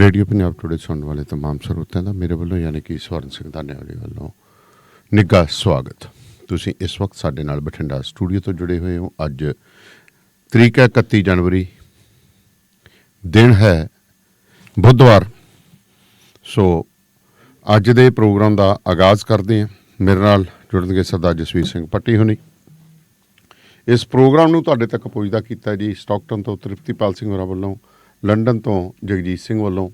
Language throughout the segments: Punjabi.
ਰੇਡੀਓ ਪੰਜਾਬ ਟੁਡੇ ਸੁਣਨ ਵਾਲੇ ਤਮਾਮ ਸਰੋਤਿਆਂ ਦਾ ਮੇਰੇ ਵੱਲੋਂ ਯਾਨੀ ਕਿ ਸਵਰਨ ਸਿੰਘ ਧਾਨਿਆਵਾਲੀ ਵੱਲੋਂ ਨਿੱਘਾ ਸਵਾਗਤ। ਤੁਸੀਂ ਇਸ ਵਕਤ ਸਾਡੇ ਨਾਲ ਬਠਿੰਡਾ ਸਟੂਡੀਓ ਤੋਂ ਜੁੜੇ ਹੋਏ ਹੋ। ਅੱਜ ਤਰੀਕ ਹੈ 31 ਜਨਵਰੀ। ਦਿਨ ਹੈ ਬੁੱਧਵਾਰ। ਸੋ ਅੱਜ ਦੇ ਪ੍ਰੋਗਰਾਮ ਦਾ ਆਗਾਜ਼ ਕਰਦੇ ਹਾਂ। ਮੇਰੇ ਨਾਲ ਜੁੜਨਗੇ ਸਰਦਾਰ ਜਸਵੀਰ ਸਿੰਘ ਪੱਟੀ ਹੋਣੀ ਇਸ ਪ੍ਰੋਗਰਾਮ ਨੂੰ ਤੁਹਾਡੇ ਤੱਕ ਪਹੁੰਚਦਾ ਕੀਤਾ ਜੀ ਸਟਾਕਟਨ ਤੋਂ ਤ੍ਰਿਪਤੀਪਾਲ ਸਿੰਘ ਹੋਰਾਂ ਵੱਲੋਂ ਲੰਡਨ ਤੋਂ ਜਗਜੀਤ ਸਿੰਘ ਵੱਲੋਂ।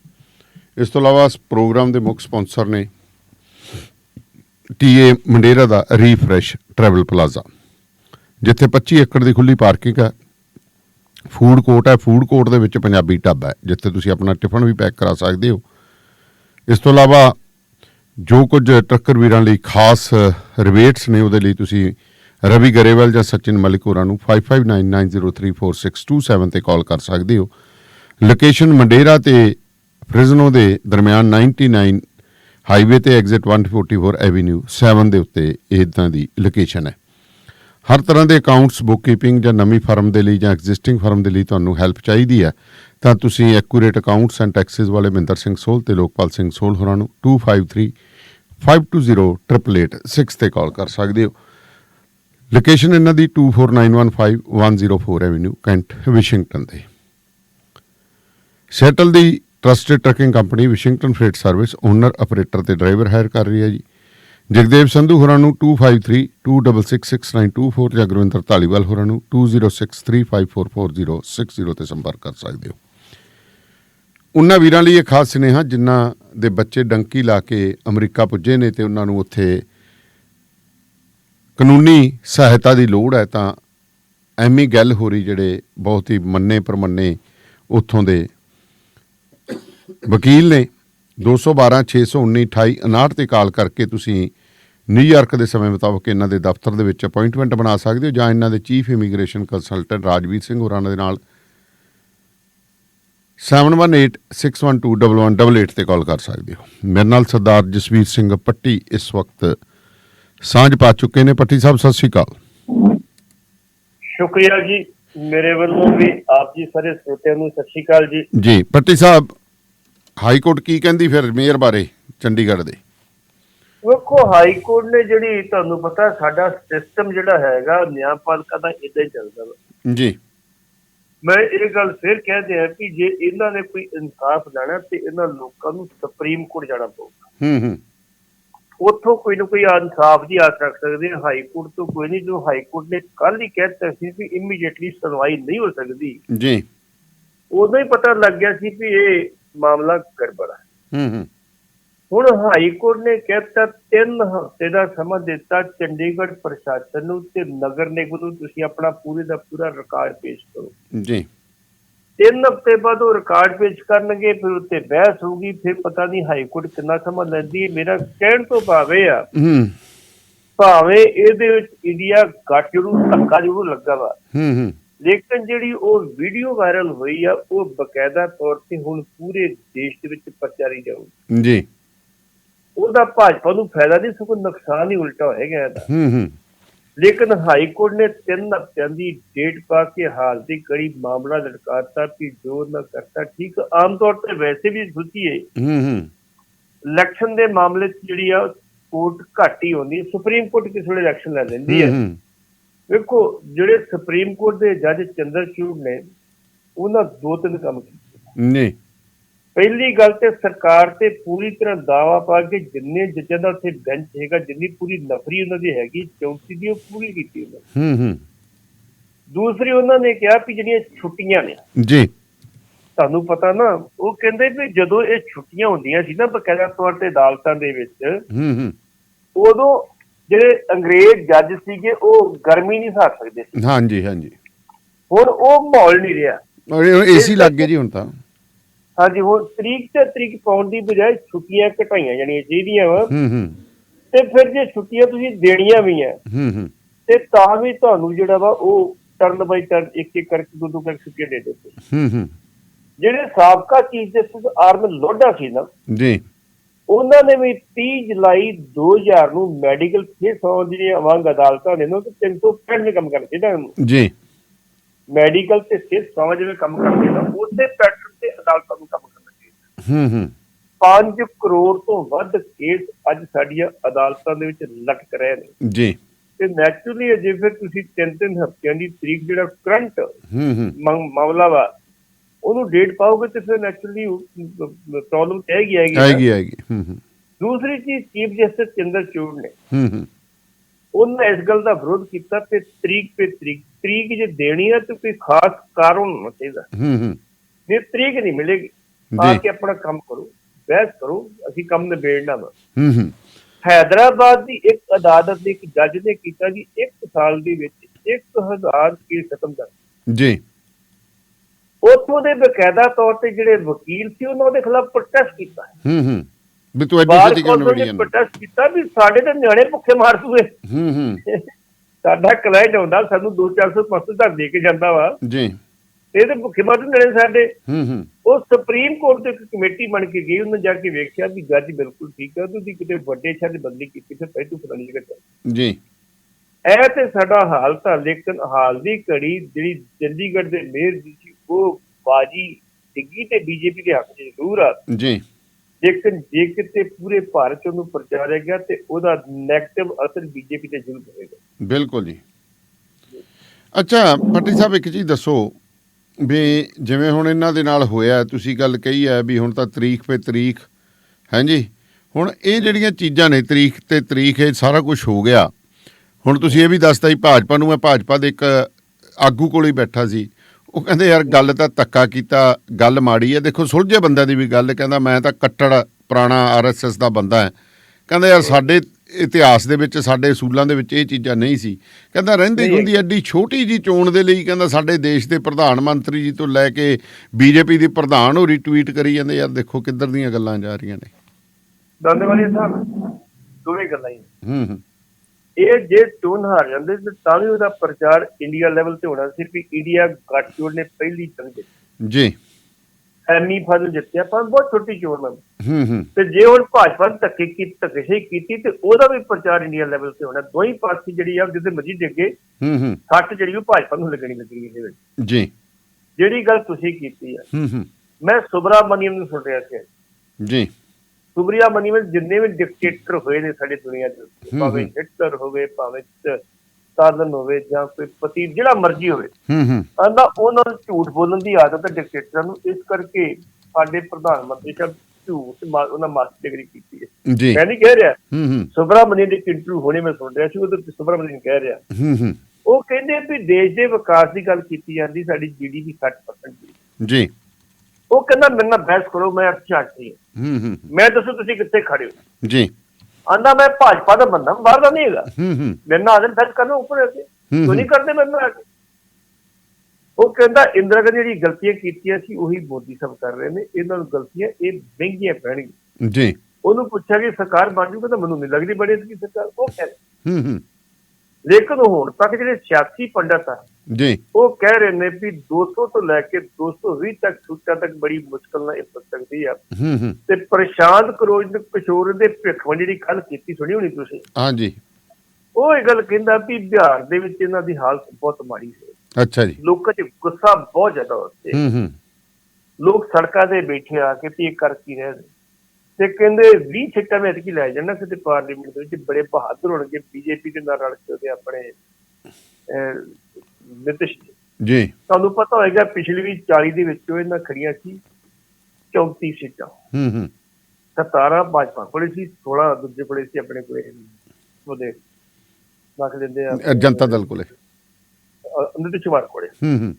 ਇਸ ਤੋਂ ਇਲਾਵਾ ਇਸ ਪ੍ਰੋਗਰਾਮ ਦੇ ਮੁੱਖ ਸਪਾਂਸਰ ਨੇ ਟੀਏ ਮੰਡੇਰਾ ਦਾ ਰੀਫਰੈਸ਼ ਟਰੈਵਲ ਪਲਾਜ਼ਾ, ਜਿੱਥੇ 25 ਏਕੜ ਦੀ ਖੁੱਲੀ ਪਾਰਕਿੰਗ ਹੈ। ਫੂਡ ਕੋਰਟ ਹੈ, ਫੂਡ ਕੋਰਟ ਦੇ ਵਿੱਚ ਪੰਜਾਬੀ ਢਾਬਾ ਹੈ, ਜਿੱਥੇ ਤੁਸੀਂ ਆਪਣਾ ਟਿਫਨ ਵੀ ਪੈਕ ਕਰਾ ਸਕਦੇ ਹੋ। ਇਸ ਤੋਂ ਇਲਾਵਾ ਜੋ ਕੁਝ ਟਰੱਕਰ ਵੀਰਾਂ ਲਈ ਖਾਸ ਰਿਬੇਟਸ ਨੇ, ਉਹਦੇ ਲਈ ਤੁਸੀਂ ਰਵੀ ਗਰੇਵਾਲ ਜਾਂ ਸਚਿਨ ਮਲਿਕ ਹੋਰਾਂ ਨੂੰ 5599034627 ਤੇ ਕਾਲ ਕਰ ਸਕਦੇ ਹੋ। ਲੋਕੇਸ਼ਨ ਮੰਡੇਰਾ ਤੇ ਫ੍ਰਿਜ਼ਨੋ ਦੇ ਦਰਮਿਆਨ 99 ਹਾਈਵੇ ਤੇ ਐਗਜ਼ਿਟ 144 ਐਵੀਨਿਊ 7 ਦੇ ਉੱਤੇ ਇਦਾਂ ਦੀ ਲੋਕੇਸ਼ਨ ਹੈ। ਹਰ ਤਰ੍ਹਾਂ ਦੇ ਅਕਾਊਂਟਸ ਬੁੱਕਕੀਪਿੰਗ ਜਾਂ ਨਵੀਂ ਫਰਮ ਦੇ ਲਈ ਜਾਂ ਐਗਜ਼ਿਸਟਿੰਗ ਫਰਮ ਦੇ ਲਈ ਤੁਹਾਨੂੰ ਹੈਲਪ ਚਾਹੀਦੀ ਹੈ। ਤਾਂ ਤੁਸੀਂ ਐਕੂਰੇਟ ਅਕਾਊਂਟਸ ਐਂਡ ਟੈਕਸਸ ਵਾਲੇ ਮਹਿੰਦਰ ਸਿੰਘ ਸੋਲ ਤੇ ਲੋਕਪਾਲ ਸਿੰਘ ਸੋਲ ਹੋਰਾਂ ਨੂੰ 253 520 888 ਤੇ ਕਾਲ ਕਰ ਸਕਦੇ ਹੋ। ਲੋਕੇਸ਼ਨ ਇਹਨਾਂ ਦੀ 24915 104 ਐਵੀਨਿਊ, ਕੈਂਟ, ਵਿਸ਼ਿੰਗਟਨ ਤੇ। ਸੈਟਲ ਦੀ trusted trucking company Washington freight service, owner, operator ਤੇ ਡਰਾਈਵਰ ਹਾਇਰ ਕਰ ਰਹੀ ਹੈ ਜੀ। ਜਗਦੇਵ ਸੰਧੂ ਹੋਰਾਂ ਨੂੰ 2532666924 ਜਾਂ ਗੁਰਵਿੰਦਰ ਧਾਲੀਵਾਲ ਹੋਰਾਂ ਨੂੰ 2063544060 ਤੇ ਸੰਪਰਕ ਕਰ ਸਕਦੇ ਹੋ। ਉਹਨਾਂ ਵੀਰਾਂ ਲਈ ਇਹ ਖਾਸ ਸੁਨੇਹਾ, ਜਿਨ੍ਹਾਂ ਦੇ ਬੱਚੇ ਡੰਕੀ ਲਾ ਕੇ ਅਮਰੀਕਾ ਪੁੱਜੇ ਨੇ ਤੇ ਉਹਨਾਂ ਨੂੰ ਉੱਥੇ ਕਾਨੂੰਨੀ ਸਹਾਇਤਾ ਦੀ ਲੋੜ ਹੈ, ਤਾਂ ਐਮੀ ਗੱਲ ਹੋ ਰਹੀ ਜਿਹੜੇ ਬਹੁਤ ਹੀ ਮੰਨੇ ਪਰਮੰਨੇ ਉੱਥੋਂ ਦੇ ਵਕੀਲ ਨੇ 212 619 2859 ਤੇ ਕਾਲ ਕਰਕੇ ਤੁਸੀਂ ਨਿਊਯਾਰਕ ਦੇ ਸਮੇਂ ਮੁਤਾਬਕ ਇਹਨਾਂ ਦੇ ਦਫ਼ਤਰ ਦੇ ਵਿੱਚ ਅਪਾਇੰਟਮੈਂਟ ਬਣਾ ਸਕਦੇ ਹੋ ਜਾਂ ਇਹਨਾਂ ਦੇ chief immigration consultant Rajveer Singh ਹੋਰਾਂ ਦੇ ਨਾਲ 7186121188 ਤੇ ਕਾਲ ਕਰ ਸਕਦੇ ਹੋ। ਮੇਰੇ ਨਾਲ ਸਰਦਾਰ ਜਸਵੀਰ ਸਿੰਘ ਪੱਟੀ ਇਸ ਵਕਤ ਸਾਂਝ ਪਾ ਚੁੱਕੇ ਨੇ। ਪੱਟੀ ਸਾਹਿਬ ਸਤਿ ਸ਼੍ਰੀ ਅਕਾਲ। ਸ਼ੁਕਰੀਆ ਜੀ। ਮੇਰੇ ਵੱਲੋਂ ਵੀ ਆਪ ਜੀ ਸਾਰੇ ਸਰੋਤਿਆਂ ਨੂੰ ਸਤਿ ਸ਼੍ਰੀ ਅਕਾਲ ਜੀ। ਜੀ ਪੱਟੀ ਸਾਹਿਬ ਹਾਈ ਕੋਰਟ ਕੀ ਕਹਿੰਦੀ ਫਿਰ ਮੇਅਰ ਬਾਰੇ ਚੰਡੀਗੜ੍ਹ ਦੇ? ਵੇਖੋ ਹਾਈ ਕੋਰਟ ਨੇ ਜਿਹੜੀ ਤੁਹਾਨੂੰ ਪਤਾ ਸਾਡਾ ਸਿਸਟਮ ਜਿਹੜਾ ਹੈਗਾ ਨਿਆਂਪਾਲਿਕਾ ਦਾ ਇਦਾਂ ਹੀ ਚੱਲਦਾ ਵਾ। ਜੀ। ਮੈਂ ਇਹ ਗੱਲ ਫਿਰ ਕਹਿ ਦਿਆਂ ਕਿ ਜੇ ਇਹਨਾਂ ਨੇ ਕੋਈ ਇਨਸਾਫ ਲੈਣਾ ਤੇ ਇਹਨਾਂ ਲੋਕਾਂ ਨੂੰ ਸੁਪਰੀਮ ਕੋਰਟ ਜਾਣਾ ਪਊਗਾ। ਹੂੰ ਹੂੰ। ਉੱਥੋਂ ਕੋਈ ਨਾ ਕੋਈ ਇਨਸਾਫ ਦੀ ਆਸ ਰੱਖ ਸਕਦੇ ਆ। ਹਾਈ ਕੋਰਟ ਤੋਂ ਕੋਈ ਨਹੀਂ ਜੋ ਹਾਈ ਕੋਰਟ ਨੇ ਕੱਲ ਹੀ ਕਹਿ ਦਿੱਤਾ ਸੀ ਕਿ ਇਮੀਡੀਏਟਲੀ ਸੁਣਵਾਈ ਨਹੀਂ ਹੋ ਸਕਦੀ। ਜੀ। ਉਦੋਂ ਹੀ ਪਤਾ ਲੱਗ ਗਿਆ ਸੀ ਕਿ ਇਹ ਮਾਮਲਾ ਗੜਬੜ ਹੈ। ਹੁਣ ਹਾਈ ਕੋਰਟ ਨੇ ਕਹਿਤਾ ਤਿੰਨ ਹਫ਼ਤੇ ਦਾ ਸਮਾਂ ਦਿੱਤਾ ਚੰਡੀਗੜ੍ਹ ਪ੍ਰਸ਼ਾਸਨ ਨੂੰ ਤੇ ਨਗਰ ਨਿਗਮ ਨੂੰ ਤੁਸੀਂ ਆਪਣਾ ਪੂਰੇ ਦਾ ਪੂਰਾ ਰਿਕਾਰਡ ਪੇਸ਼ ਕਰੋ। ਜੀ। ਤਿੰਨ ਹਫ਼ਤੇ ਬਾਅਦ ਉਹ ਰਿਕਾਰਡ ਪੇਸ਼ ਕਰਨਗੇ ਫਿਰ ਉੱਤੇ ਬਹਿਸ ਹੋਊਗੀ ਫਿਰ ਪਤਾ ਨਹੀਂ ਹਾਈ ਕੋਰਟ ਕਿੰਨਾ ਸਮਾਂ ਲੈਂਦੀ ਹੈ। ਮੇਰਾ ਕਹਿਣ ਤੋਂ ਭਾਵੇਂ ਆ ਹੂੰ। ਭਾਵੇਂ ਇਹਦੇ ਵਿੱਚ ਇੰਡੀਆ ਗੱਟ ਜ਼ਰੂਰ ਧੱਕਾ ਜ਼ਰੂਰ ਲੱਗਾ ਵਾ। ਹੂੰ ਹੂੰ। ਲੇਕਿਨ ਜਿਹੜੀ ਉਹ ਵੀਡੀਓ ਵਾਇਰਲ ਹੋਈ ਆ ਉਹ ਬਕਾਇਦਾ ਤੌਰ ਤੇ ਹੁਣ ਪੂਰੇ ਦੇਸ਼ ਦੇ ਵਿੱਚ ਪ੍ਰਚਾਰੀ ਜਾਊਗੀ। ਜੀ। ਉਹਦਾ ਭਾਜਪਾ ਨੂੰ ਫਾਇਦਾ ਨਹੀਂ ਸਗੋਂ ਨੁਕਸਾਨ ਹੀ ਉਲਟਾ ਹੋਏਗਾ ਇਹਦਾ। ਹੂੰ ਹੂੰ। ਲੇਕਿਨ ਹਾਈ ਕੋਰਟ ਨੇ ਤਿੰਨ ਹਫ਼ਤਿਆਂ ਦੀ ਡੇਟ ਪਾ ਕੇ ਹਾਲ ਦੀ ਕੜੀ ਮਾਮਲਾ ਲਟਕਾਤਾ ਕਿ ਜੋ ਨਾ ਕਰਤਾ। ਠੀਕ ਆਮ ਤੌਰ ਤੇ ਵੈਸੇ ਵੀ ਸੁਚੀਏ ਹੂੰ। ਹੂੰ ਇਲੈਕਸ਼ਨ ਦੇ ਮਾਮਲੇ 'ਚ ਜਿਹੜੀ ਆ ਕੋਰਟ ਘੱਟ ਹੀ ਹੁੰਦੀ ਹੈ। ਸੁਪਰੀਮ ਕੋਰਟ ਕਿਸੇ ਵੇਲੇ ਇਲੈਕਸ਼ਨ ਲੈ ਲੈਂਦੀ ਹੈ ਹੂੰ। ਵੇਖੋ ਜਿਹੜੇ ਸੁਪਰੀਮ ਕੋਰਟ ਦੇ ਜੱਜ ਚੰਦਰਚੂੜ ਨੇ ਉਹਨਾਂ ਦੋ ਤਿੰਨ ਕੰਮ ਕੀਤੇ। ਜੀ ਪਹਿਲੀ ਗੱਲ ਤੇ ਸਰਕਾਰ ਤੇ ਪੂਰੀ ਤਰ੍ਹਾਂ ਦਾਵਾ ਪਾ ਕੇ ਜਿੰਨੇ ਜੱਜਾਂ ਦਾ ਉੱਥੇ ਬੈਂਚ ਹੈਗਾ ਜਿੰਨੀ ਪੂਰੀ ਨਫਰੀ ਉਹਨਾਂ ਦੀ ਹੈਗੀ ਚੌਂਕੀ ਦੀ ਉਹ ਪੂਰੀ ਕੀਤੀ ਉਹਨਾਂ। ਹੂੰ ਹੂੰ। ਦੂਸਰੀ ਉਹਨਾਂ ਨੇ ਕਿਹਾ ਵੀ ਜਿਹੜੀਆਂ ਛੁੱਟੀਆਂ ਨੇ ਜੀ। ਤੁਹਾਨੂੰ ਪਤਾ ਨਾ ਉਹ ਕਹਿੰਦੇ ਵੀ ਜਦੋਂ ਇਹ ਛੁੱਟੀਆਂ ਹੁੰਦੀਆਂ ਸੀ ਨਾ ਬਕਾਇਦਾ ਤੌਰ ਤੇ ਅਦਾਲਤਾਂ ਦੇ ਵਿੱਚ ਹੂੰ ਹੂੰ। ਉਦੋਂ ਜਿਹੜੇ ਅੰਗਰੇਜ਼ ਜੱਜ ਸੀਗੇ ਉਹ ਗਰਮੀ ਨਹੀਂ ਸਹਾ ਸਕਦੇ ਸੀ। ਹਾਂਜੀ ਹਾਂਜੀ। ਹੁਣ ਉਹ ਮਾਹੌਲ ਨਹੀਂ ਰਿਹਾ। ਏਸੀ ਲੱਗ ਗਏ ਜੀ ਹੁਣ ਤਾਂ। ਹਾਂਜੀ ਹੁਣ ਤਰੀਕ ਤੇ ਤਰੀਕ ਪਾਉਣ ਦੀ ਬਜਾਏ ਛੁੱਟੀਆਂ ਘਟਾਈਆਂ ਜਾਣੀਆਂ ਚਾਹੀਦੀਆਂ ਵਾ। ਹੂੰ ਹੂੰ। ਤੇ ਫਿਰ ਜੇ ਛੁੱਟੀਆਂ ਤੁਸੀਂ ਦੇਣੀਆਂ ਵੀ ਆ ਹੂੰ ਹੂੰ। ਤੇ ਤਾਂ ਵੀ ਤੁਹਾਨੂੰ ਜਿਹੜਾ ਵਾ ਉਹ ਟਰਨ ਬਾਈ ਟਰਨ ਇੱਕ ਇੱਕ ਕਰਕੇ ਦੋ ਦੋ ਕਰਕੇ ਛੁੱਟੀਆਂ ਦੇ ਦਿੱਤੇ ਹੂੰ ਹੂੰ। ਜਿਹੜੇ ਸਾਬਕਾ ਚੀਫ ਜਸਟਿਸ ਆਰਮਨ ਲੋਡਾ ਸੀ ਨਾ ਜੀ। ਉਹਨਾਂ ਨੇ ਵੀ 30 ਜੁਲਾਈ 2000 ਨੂੰ ਮੈਡੀਕਲ ਫੀਸ ਹੋਣ ਦੀ ਮੰਗ ਅਦਾਲਤਾਂ ਨੇ ਨੂੰ ਤੇ 365 ਵਿੱਚ ਕੰਮ ਕਰਨਾ ਚਾਹੀਦਾ ਉਹਨੂੰ ਜੀ। ਮੈਡੀਕਲ ਤੇ ਸਿਹਤ ਸਮਾਜ ਵਿੱਚ ਕੰਮ ਕਰਦੇ ਨਾ ਉਸੇ ਪੈਟਰਨ ਤੇ ਅਦਾਲਤਾਂ ਨੂੰ ਕੰਮ ਕਰਨਾ ਚਾਹੀਦਾ। ਹੂੰ ਹੂੰ। 5 ਕਰੋੜ ਤੋਂ ਵੱਧ ਕੇਸ ਅੱਜ ਸਾਡੀਆਂ ਅਦਾਲਤਾਂ ਦੇ ਵਿੱਚ ਲਟਕ ਰਹੇ ਨੇ। ਜੀ। ਤੇ ਨੈਚੁਰਲੀ ਅਜੇ ਫਿਰ ਤੁਸੀਂ ਤਿੰਨ ਤਿੰਨ ਹਫ਼ਤਿਆਂ ਦੀ ਤਰੀਕ ਜਿਹੜਾ ਕਰੰਟ ਹੂੰ ਹੂੰ। ਮਾਮਲਾ ਵਾ ਉਹਨੂੰ ਡੇਟ ਪਾਓਗੇ ਤੇ ਫਿਰ ਨੈਚੁਰਲੀ ਪ੍ਰੋਬਲਮ ਆਏਗੀ ਆਏਗੀ ਨਾ। ਆਏਗੀ ਆਏਗੀ ਹੂੰ ਹੂੰ। ਦੂਸਰੀ ਚੀਜ਼ ਚੀਫ ਜਸਟਿਸ ਚੰਦਰਚੂੜ ਨੇ। ਹੂੰ ਹੂੰ। ਉਹਨਾਂ ਇਸ ਗੱਲ ਦਾ ਵਿਰੋਧ ਕੀਤਾ ਤੇ ਤਰੀਕ ਤੇ ਤਰੀਕ ਤਰੀਕ ਜੇ ਦੇਣੀ ਹੈ ਤੇ ਕੋਈ ਖਾਸ ਕਾਰਨ ਹੋਣਾ ਚਾਹੀਦਾ। ਹੂੰ ਹੂੰ। ਜੇ ਤਰੀਕ ਨਹੀਂ ਮਿਲੇਗੀ ਆ। ਕੇ ਆਪਣਾ ਕੰਮ ਕਰੋ ਬਹਿਸ ਕਰੋ ਅਸੀਂ ਕੰਮ ਨਿਬੇੜਨਾ ਵਾ। ਹੂੰ ਹੂੰ। ਹੈਦਰਾਬਾਦ ਦੀ ਇੱਕ ਅਦਾਲਤ ਦੇ ਇੱਕ ਜੱਜ ਨੇ ਕੀਤਾ ਜੀ ਇੱਕ ਸਾਲ ਦੇ ਵਿੱਚ 1000 ਕੇਸ ਖਤਮ ਕਰ ਜੀ। ਉੱਥੋਂ ਦੇ ਬਕਾਇਦਾ ਤੌਰ ਤੇ ਜਿਹੜੇ ਵਕੀਲ ਸੀ ਉਹਨਾਂ ਦੇ ਖਿਲਾਫ ਪ੍ਰੋਟੈਸਟ ਕੀਤਾ ਹੂੰ। ਹੂੰ ਵੀ ਤੂੰ ਐਡੀ ਛੇਤੀ ਕਿਉਂ ਨਿਬੜੀ ਜਾਂਦਾ? ਪ੍ਰੋਟੈਸਟ ਕੀਤਾ ਵੀ ਸਾਡੇ ਤੇ ਨਿਆਣੇ ਭੁੱਖੇ ਮਾਰ ਦੂਏ। ਹੂੰ ਹੂੰ। ਸਾਡਾ ਕਲਾਇੰਟ ਆਉਂਦਾ ਸਾਨੂੰ 2-400 500 ਧਰ ਦੇ ਕੇ ਜਾਂਦਾ ਵਾ। ਜੀ। ਇਹ ਤੇ ਭੁੱਖੇ ਮਾਰ ਨਿਆਣੇ ਸਾਡੇ। ਹੂੰ ਹੂੰ। ਉਹ ਸੁਪਰੀਮ ਕੋਰਟ ਦੀ ਇੱਕ ਕਮੇਟੀ ਬਣ ਕੇ ਗਈ ਉਹਨੇ ਜਾ ਕੇ ਵੇਖਿਆ ਵੀ ਜੱਜ ਬਿਲਕੁਲ ਠੀਕ ਹੈ ਤੁਸੀਂ ਕਿਤੇ ਵੱਡੇ 'ਚ ਬਦਲੀ ਕੀਤੀ ਫਿਰ ਪਹਿਲੂ ਫਲਾਣੀ ਜਗ੍ਹਾ ਜੀ। ਇਹ ਤੇ ਸਾਡਾ ਹਾਲ ਤਾਂ ਲੇਕਿਨ ਹਾਲ ਦੀ ਘੜੀ ਜਿਹੜੀ ਚੰਡੀਗੜ੍ਹ ਦੇ ਮੇਅਰ ਜੀ ਉਹ ਬਾਜੀ ਡਿੱਗੀ ਤੇ ਬੀਜੇਪੀ ਦੇ ਹੱਕ 'ਚ ਜ਼ਰੂਰ ਆ। ਜੀ। ਲੇਕਿਨ ਜੇ ਕਿਤੇ ਪੂਰੇ ਭਾਰਤ 'ਚ ਉਹਨੂੰ ਪ੍ਰਚਾਰਿਆ ਗਿਆ ਤੇ ਉਹਦਾ ਨੈਗੇਟਿਵ ਅਸਰ ਬੀਜੇਪੀ ਤੇ ਜ਼ਰੂਰ ਪਵੇਗਾ। ਬਿਲਕੁਲ ਜੀ। ਅੱਛਾ ਪੱਟੀ ਸਾਹਿਬ ਇੱਕ ਚੀਜ਼ ਦੱਸੋ ਵੀ ਜਿਵੇਂ ਹੁਣ ਇਹਨਾਂ ਦੇ ਨਾਲ ਹੋਇਆ ਤੁਸੀਂ ਗੱਲ ਕਹੀ ਹੈ ਵੀ ਹੁਣ ਤਾਂ ਤਰੀਕ 'ਤੇ ਤਰੀਕ ਹਾਂਜੀ ਹੁਣ ਇਹ ਜਿਹੜੀਆਂ ਚੀਜ਼ਾਂ ਨੇ ਤਰੀਕ ਤੇ ਤਰੀਕ ਇਹ ਸਾਰਾ ਕੁਝ ਹੋ ਗਿਆ। ਹੁਣ ਤੁਸੀਂ ਇਹ ਵੀ ਦੱਸਤਾ ਹੀ ਭਾਜਪਾ ਨੂੰ ਮੈਂ ਭਾਜਪਾ ਦੇ ਇੱਕ ਆਗੂ ਕੋਲ ਹੀ ਬੈਠਾ ਸੀ। ਉਹ ਕਹਿੰਦੇ ਯਾਰ ਗੱਲ ਤਾਂ ਧੱਕਾ ਕੀਤਾ ਗੱਲ ਮਾੜੀ ਹੈ। ਦੇਖੋ ਸੁਲਝੇ ਬੰਦਿਆਂ ਦੀ ਵੀ ਗੱਲ ਕਹਿੰਦਾ ਮੈਂ ਤਾਂ ਕੱਟੜ ਪੁਰਾਣਾ ਆਰਐਸਐਸ ਦਾ ਬੰਦਾ ਹੈ। ਕਹਿੰਦਾ ਯਾਰ ਸਾਡੇ ਇਤਿਹਾਸ ਦੇ ਵਿੱਚ ਸਾਡੇ ਅਸੂਲਾਂ ਦੇ ਵਿੱਚ ਇਹ ਚੀਜ਼ਾਂ ਨਹੀਂ ਸੀ। ਕਹਿੰਦਾ ਰਹਿੰਦੀ। ਹੁੰਦੀ ਐਡੀ ਛੋਟੀ ਜੀ ਚੋਣ ਦੇ ਲਈ ਕਹਿੰਦਾ ਸਾਡੇ ਦੇਸ਼ ਦੇ ਪ੍ਰਧਾਨ ਮੰਤਰੀ ਜੀ ਤੋਂ ਲੈ ਕੇ ਬੀਜੇਪੀ ਦੀ ਪ੍ਰਧਾਨ ਹੋਰੀ ਟਵੀਟ ਕਰੀ ਜਾਂਦੇ ਯਾਰ ਦੇਖੋ ਕਿੱਧਰ ਦੀਆਂ ਗੱਲਾਂ ਜਾ ਰਹੀਆਂ ਨੇ। ਦੰਦੇ ਵਾਲੀ ਸਾਹਿਬ ਦੋਵੇਂ ਗੱਲਾਂ ਹੀ ਹੂੰ ਹੂੰ। ਇਹ ਜੇ ਚੋਣ ਹਾਰ ਜਾਂਦੇ ਤੇ ਤਾਂ ਵੀ ਉਹਦਾ ਪ੍ਰਚਾਰ ਇੰਡੀਆ ਲੈਵਲ ਤੇ ਹੋਣਾ ਸੀ ਵੀ ਇੰਡੀਆ ਗੱਠਜੋੜ ਨੇ ਪਹਿਲੀ ਜੰਗ ਜਿੱਤੀ। ਜੀ। ਐਮੀ ਫਜ਼ਲ ਜਿੱਤਿਆ ਪਰ ਬਹੁਤ ਛੋਟੀ ਚੋਣ ਨਾਲ ਹੂੰ ਹੂੰ। ਤੇ ਜੇ ਹੁਣ ਭਾਜਪਾ ਨੇ ਧੱਕੇ ਕੀ ਧੱਕੇਸ਼ਾਹੀ ਕੀਤੀ ਤੇ ਉਹਦਾ ਵੀ ਪ੍ਰਚਾਰ ਇੰਡੀਆ ਲੈਵਲ ਤੇ ਹੋਣਾ। ਦੋਈ ਪਾਰਟੀ ਜਿਹੜੀ ਆ ਜਿੱਥੇ ਮਰਜ਼ੀ ਡਿੱਗੇ ਹੂੰ ਹੂੰ। ਸੱਟ ਜਿਹੜੀ ਉਹ ਭਾਜਪਾ ਨੂੰ ਲੱਗਣੀ ਲੱਗਣੀ ਇਹਦੇ ਵਿੱਚ। ਜੀ। ਜਿਹੜੀ ਗੱਲ ਤੁਸੀਂ ਕੀਤੀ ਆ। ਹੂੰ ਹੂੰ। ਮੈਂ ਸੁਬਰਾਮਨੀਅਮ ਨੂੰ ਸੁਣ ਰਿਹਾ ਸੀ। ਜੀ। ਸੁਬਰੀਆ ਮਨੀਮਨ ਜਿੰਨੇ ਵੀ ਡਿਕਟੇਟਰ ਹੋਏ ਨੇ ਸਾਡੀ ਦੁਨੀਆ 'ਚ ਭਾਵੇਂ। ਹਿਟਲਰ ਹੋਵੇ ਭਾਵੇਂ ਸਟਾਲਨ ਹੋਵੇ ਜਾਂ ਕੋਈ ਪਤੀ ਜਿਹੜਾ ਮਰਜ਼ੀ ਹੋਵੇ। ਹੂੰ ਹੂੰ। ਆਂਦਾ ਉਹਨਾਂ ਨੂੰ ਝੂਠ ਬੋਲਣ ਦੀ ਆਦਤ ਹੈ ਡਿਕਟੇਟਰਾਂ ਨੂੰ। ਇਸ ਕਰਕੇ ਸਾਡੇ ਪ੍ਰਧਾਨ ਮੰਤਰੀ ਸਾਹਿਬ ਝੂਠ ਉਹਨਾਂ ਮਾਸਟਰ ਡਿਗਰੀ ਕੀਤੀ ਹੈ। ਜੀ। ਮੈਂ ਨਹੀਂ ਕਹਿ ਰਿਹਾ। ਹੂੰ ਹੂੰ। ਸੁਬਰਾਮਨੀ ਦੀ ਇੰਟਰਵਿਊ ਹੋਣੇ ਮੈਂ ਸੁਣ ਰਿਹਾ ਸੀ ਉਹਦੇ ਸੁਬਰਾਮਨੀ ਕਹਿ ਰਿਹਾ। ਹੂੰ ਹੂੰ। ਉਹ ਕਹਿੰਦੇ ਵੀ ਦੇਸ਼ ਦੇ ਵਿਕਾਸ ਦੀ ਗੱਲ ਕੀਤੀ ਜਾਂਦੀ ਸਾਡੀ ਜੀਡੀਪੀ 60% ਦੀ। ਜੀ। ਉਹ ਕਹਿੰਦਾ ਮੇਰੇ ਨਾਲ ਬਹਿਸ ਕਰੋ ਮੈਂ ਨਹੀਂ ਹੂੰ ਹੂੰ। ਮੈਂ ਦੱਸੋ ਤੁਸੀਂ ਕਿੱਥੇ ਖੜੇ ਹੋ? ਜੀ। ਆਂਦਾ ਮੈਂ ਭਾਜਪਾ ਦਾ ਬੰਦਾ ਬਾਹਰ ਦਾ ਨਹੀਂ ਹੈਗਾ। ਹੂੰ ਹੂੰ। ਮੇਰੇ ਨਾਲ ਆਦਨ ਫੈਸ ਕਰਨਾ ਉੱਪਰ ਆ ਕੇ। ਕਿਉਂ ਨਹੀਂ ਕਰਦੇ ਮੇਰੇ ਨਾਲ ਉਹ ਕਹਿੰਦਾ ਇੰਦਰਾ ਗਾਂਧੀ ਜਿਹੜੀ ਗਲਤੀਆਂ ਕੀਤੀਆਂ ਸੀ ਉਹੀ ਮੋਦੀ ਸਭ ਕਰ ਰਹੇ ਨੇ। ਇਹਨਾਂ ਨੂੰ ਗਲਤੀਆਂ ਇਹ ਮਹਿੰਗੀਆਂ ਪੈਣਗੀਆਂ। ਜੀ। ਉਹਨੂੰ ਪੁੱਛਿਆ ਕਿ ਸਰਕਾਰ ਬਣ ਜੂਗਾ ਤਾਂ ਮੈਨੂੰ ਨਹੀਂ ਲੱਗਦੀ ਬੜੇ ਦੀ ਸਰਕਾਰ। ਉਹ ਕਹਿੰਦੇ ਹੂੰ ਹੂੰ। ਲੇਕਿਨ ਹੁਣ ਤੱਕ ਜਿਹੜੇ ਸਿਆਸੀ ਪੰਡਤ ਆ ਜੀ। ਉਹ ਕਹਿ ਰਹੇ ਨੇ ਵੀ 200 ਤੋਂ ਲੈ ਕੇ 220 ਤੱਕ ਸੀਟਾਂ ਤੱਕ ਬੜੀ ਮੁਸ਼ਕਲ ਨਾਲ ਇਹ ਸਕਦੀ ਆ। ਹੂੰ ਹੂੰ। ਤੇ ਪ੍ਰਸ਼ਾਂਤ ਕਰੋਜ ਕਿਸ਼ੋਰ ਦੇ ਭਿੱਖਵੰਡੀ ਜਿਹੜੀ ਕੱਲ ਕੀਤੀ ਸੁਣੀ ਹੋਣੀ ਤੁਸੀਂ? ਹਾਂਜੀ। ਉਹ ਇਹ ਗੱਲ ਕਹਿੰਦਾ ਵੀ ਬਿਹਾਰ ਦੇ ਵਿੱਚ ਇਹਨਾਂ ਦੀ ਹਾਲਤ ਬਹੁਤ ਮਾੜੀ ਹੈ ਅੱਛਾ ਜੀ। ਲੋਕਾਂ 'ਚ ਗੁੱਸਾ ਬਹੁਤ ਜ਼ਿਆਦਾ ਹੁੰਦੇ ਹੂੰ ਹੂੰ। ਲੋਕ ਸੜਕਾਂ ਤੇ ਬੈਠੇ ਆ ਕੇ ਵੀ ਇਹ ਕਰ ਕੀ ਰਹੇ ਨੇ। ਤੇ ਕਹਿੰਦੇ 20 ਸੀਟਾਂ ਵਿੱਚ ਕੀ ਲੈ ਜਾਣਾ ਕਿਤੇ ਪਾਰਲੀਮੈਂਟ ਦੇ ਵਿੱਚ ਬੜੇ ਬਹਾਦਰ ਹੋਣਗੇ ਬੀਜੇਪੀ ਦੇ ਨਾਲ ਰਲ ਕੇ ਉਹਦੇ ਆਪਣੇ ਨਿਤਿਸ਼ ਜੀ। ਤੁਹਾਨੂੰ ਪਤਾ ਹੋਏਗਾ ਪਿਛਲੀ ਵੀ 40 ਦੇ ਵਿੱਚੋਂ ਇਹਨਾਂ ਖੜੀਆਂ ਸੀ 34 ਸੀਟਾਂ। ਹੂੰ ਹੂੰ। 17 ਭਾਜਪਾ ਕੋਲੇ ਸੀ 16 ਦੂਜੇ ਕੋਲੇ ਸੀ ਆਪਣੇ ਕੋਲੇ ਉਹਦੇ ਲੱਖ ਦਿੰਦੇ ਆ। ਜਨਤਾ ਦਲ ਕੋਲੇ। ਨਿਤਿਸ਼ ਕੁਮਾਰ ਕੋਲੇ। ਹੂੰ ਹੂੰ।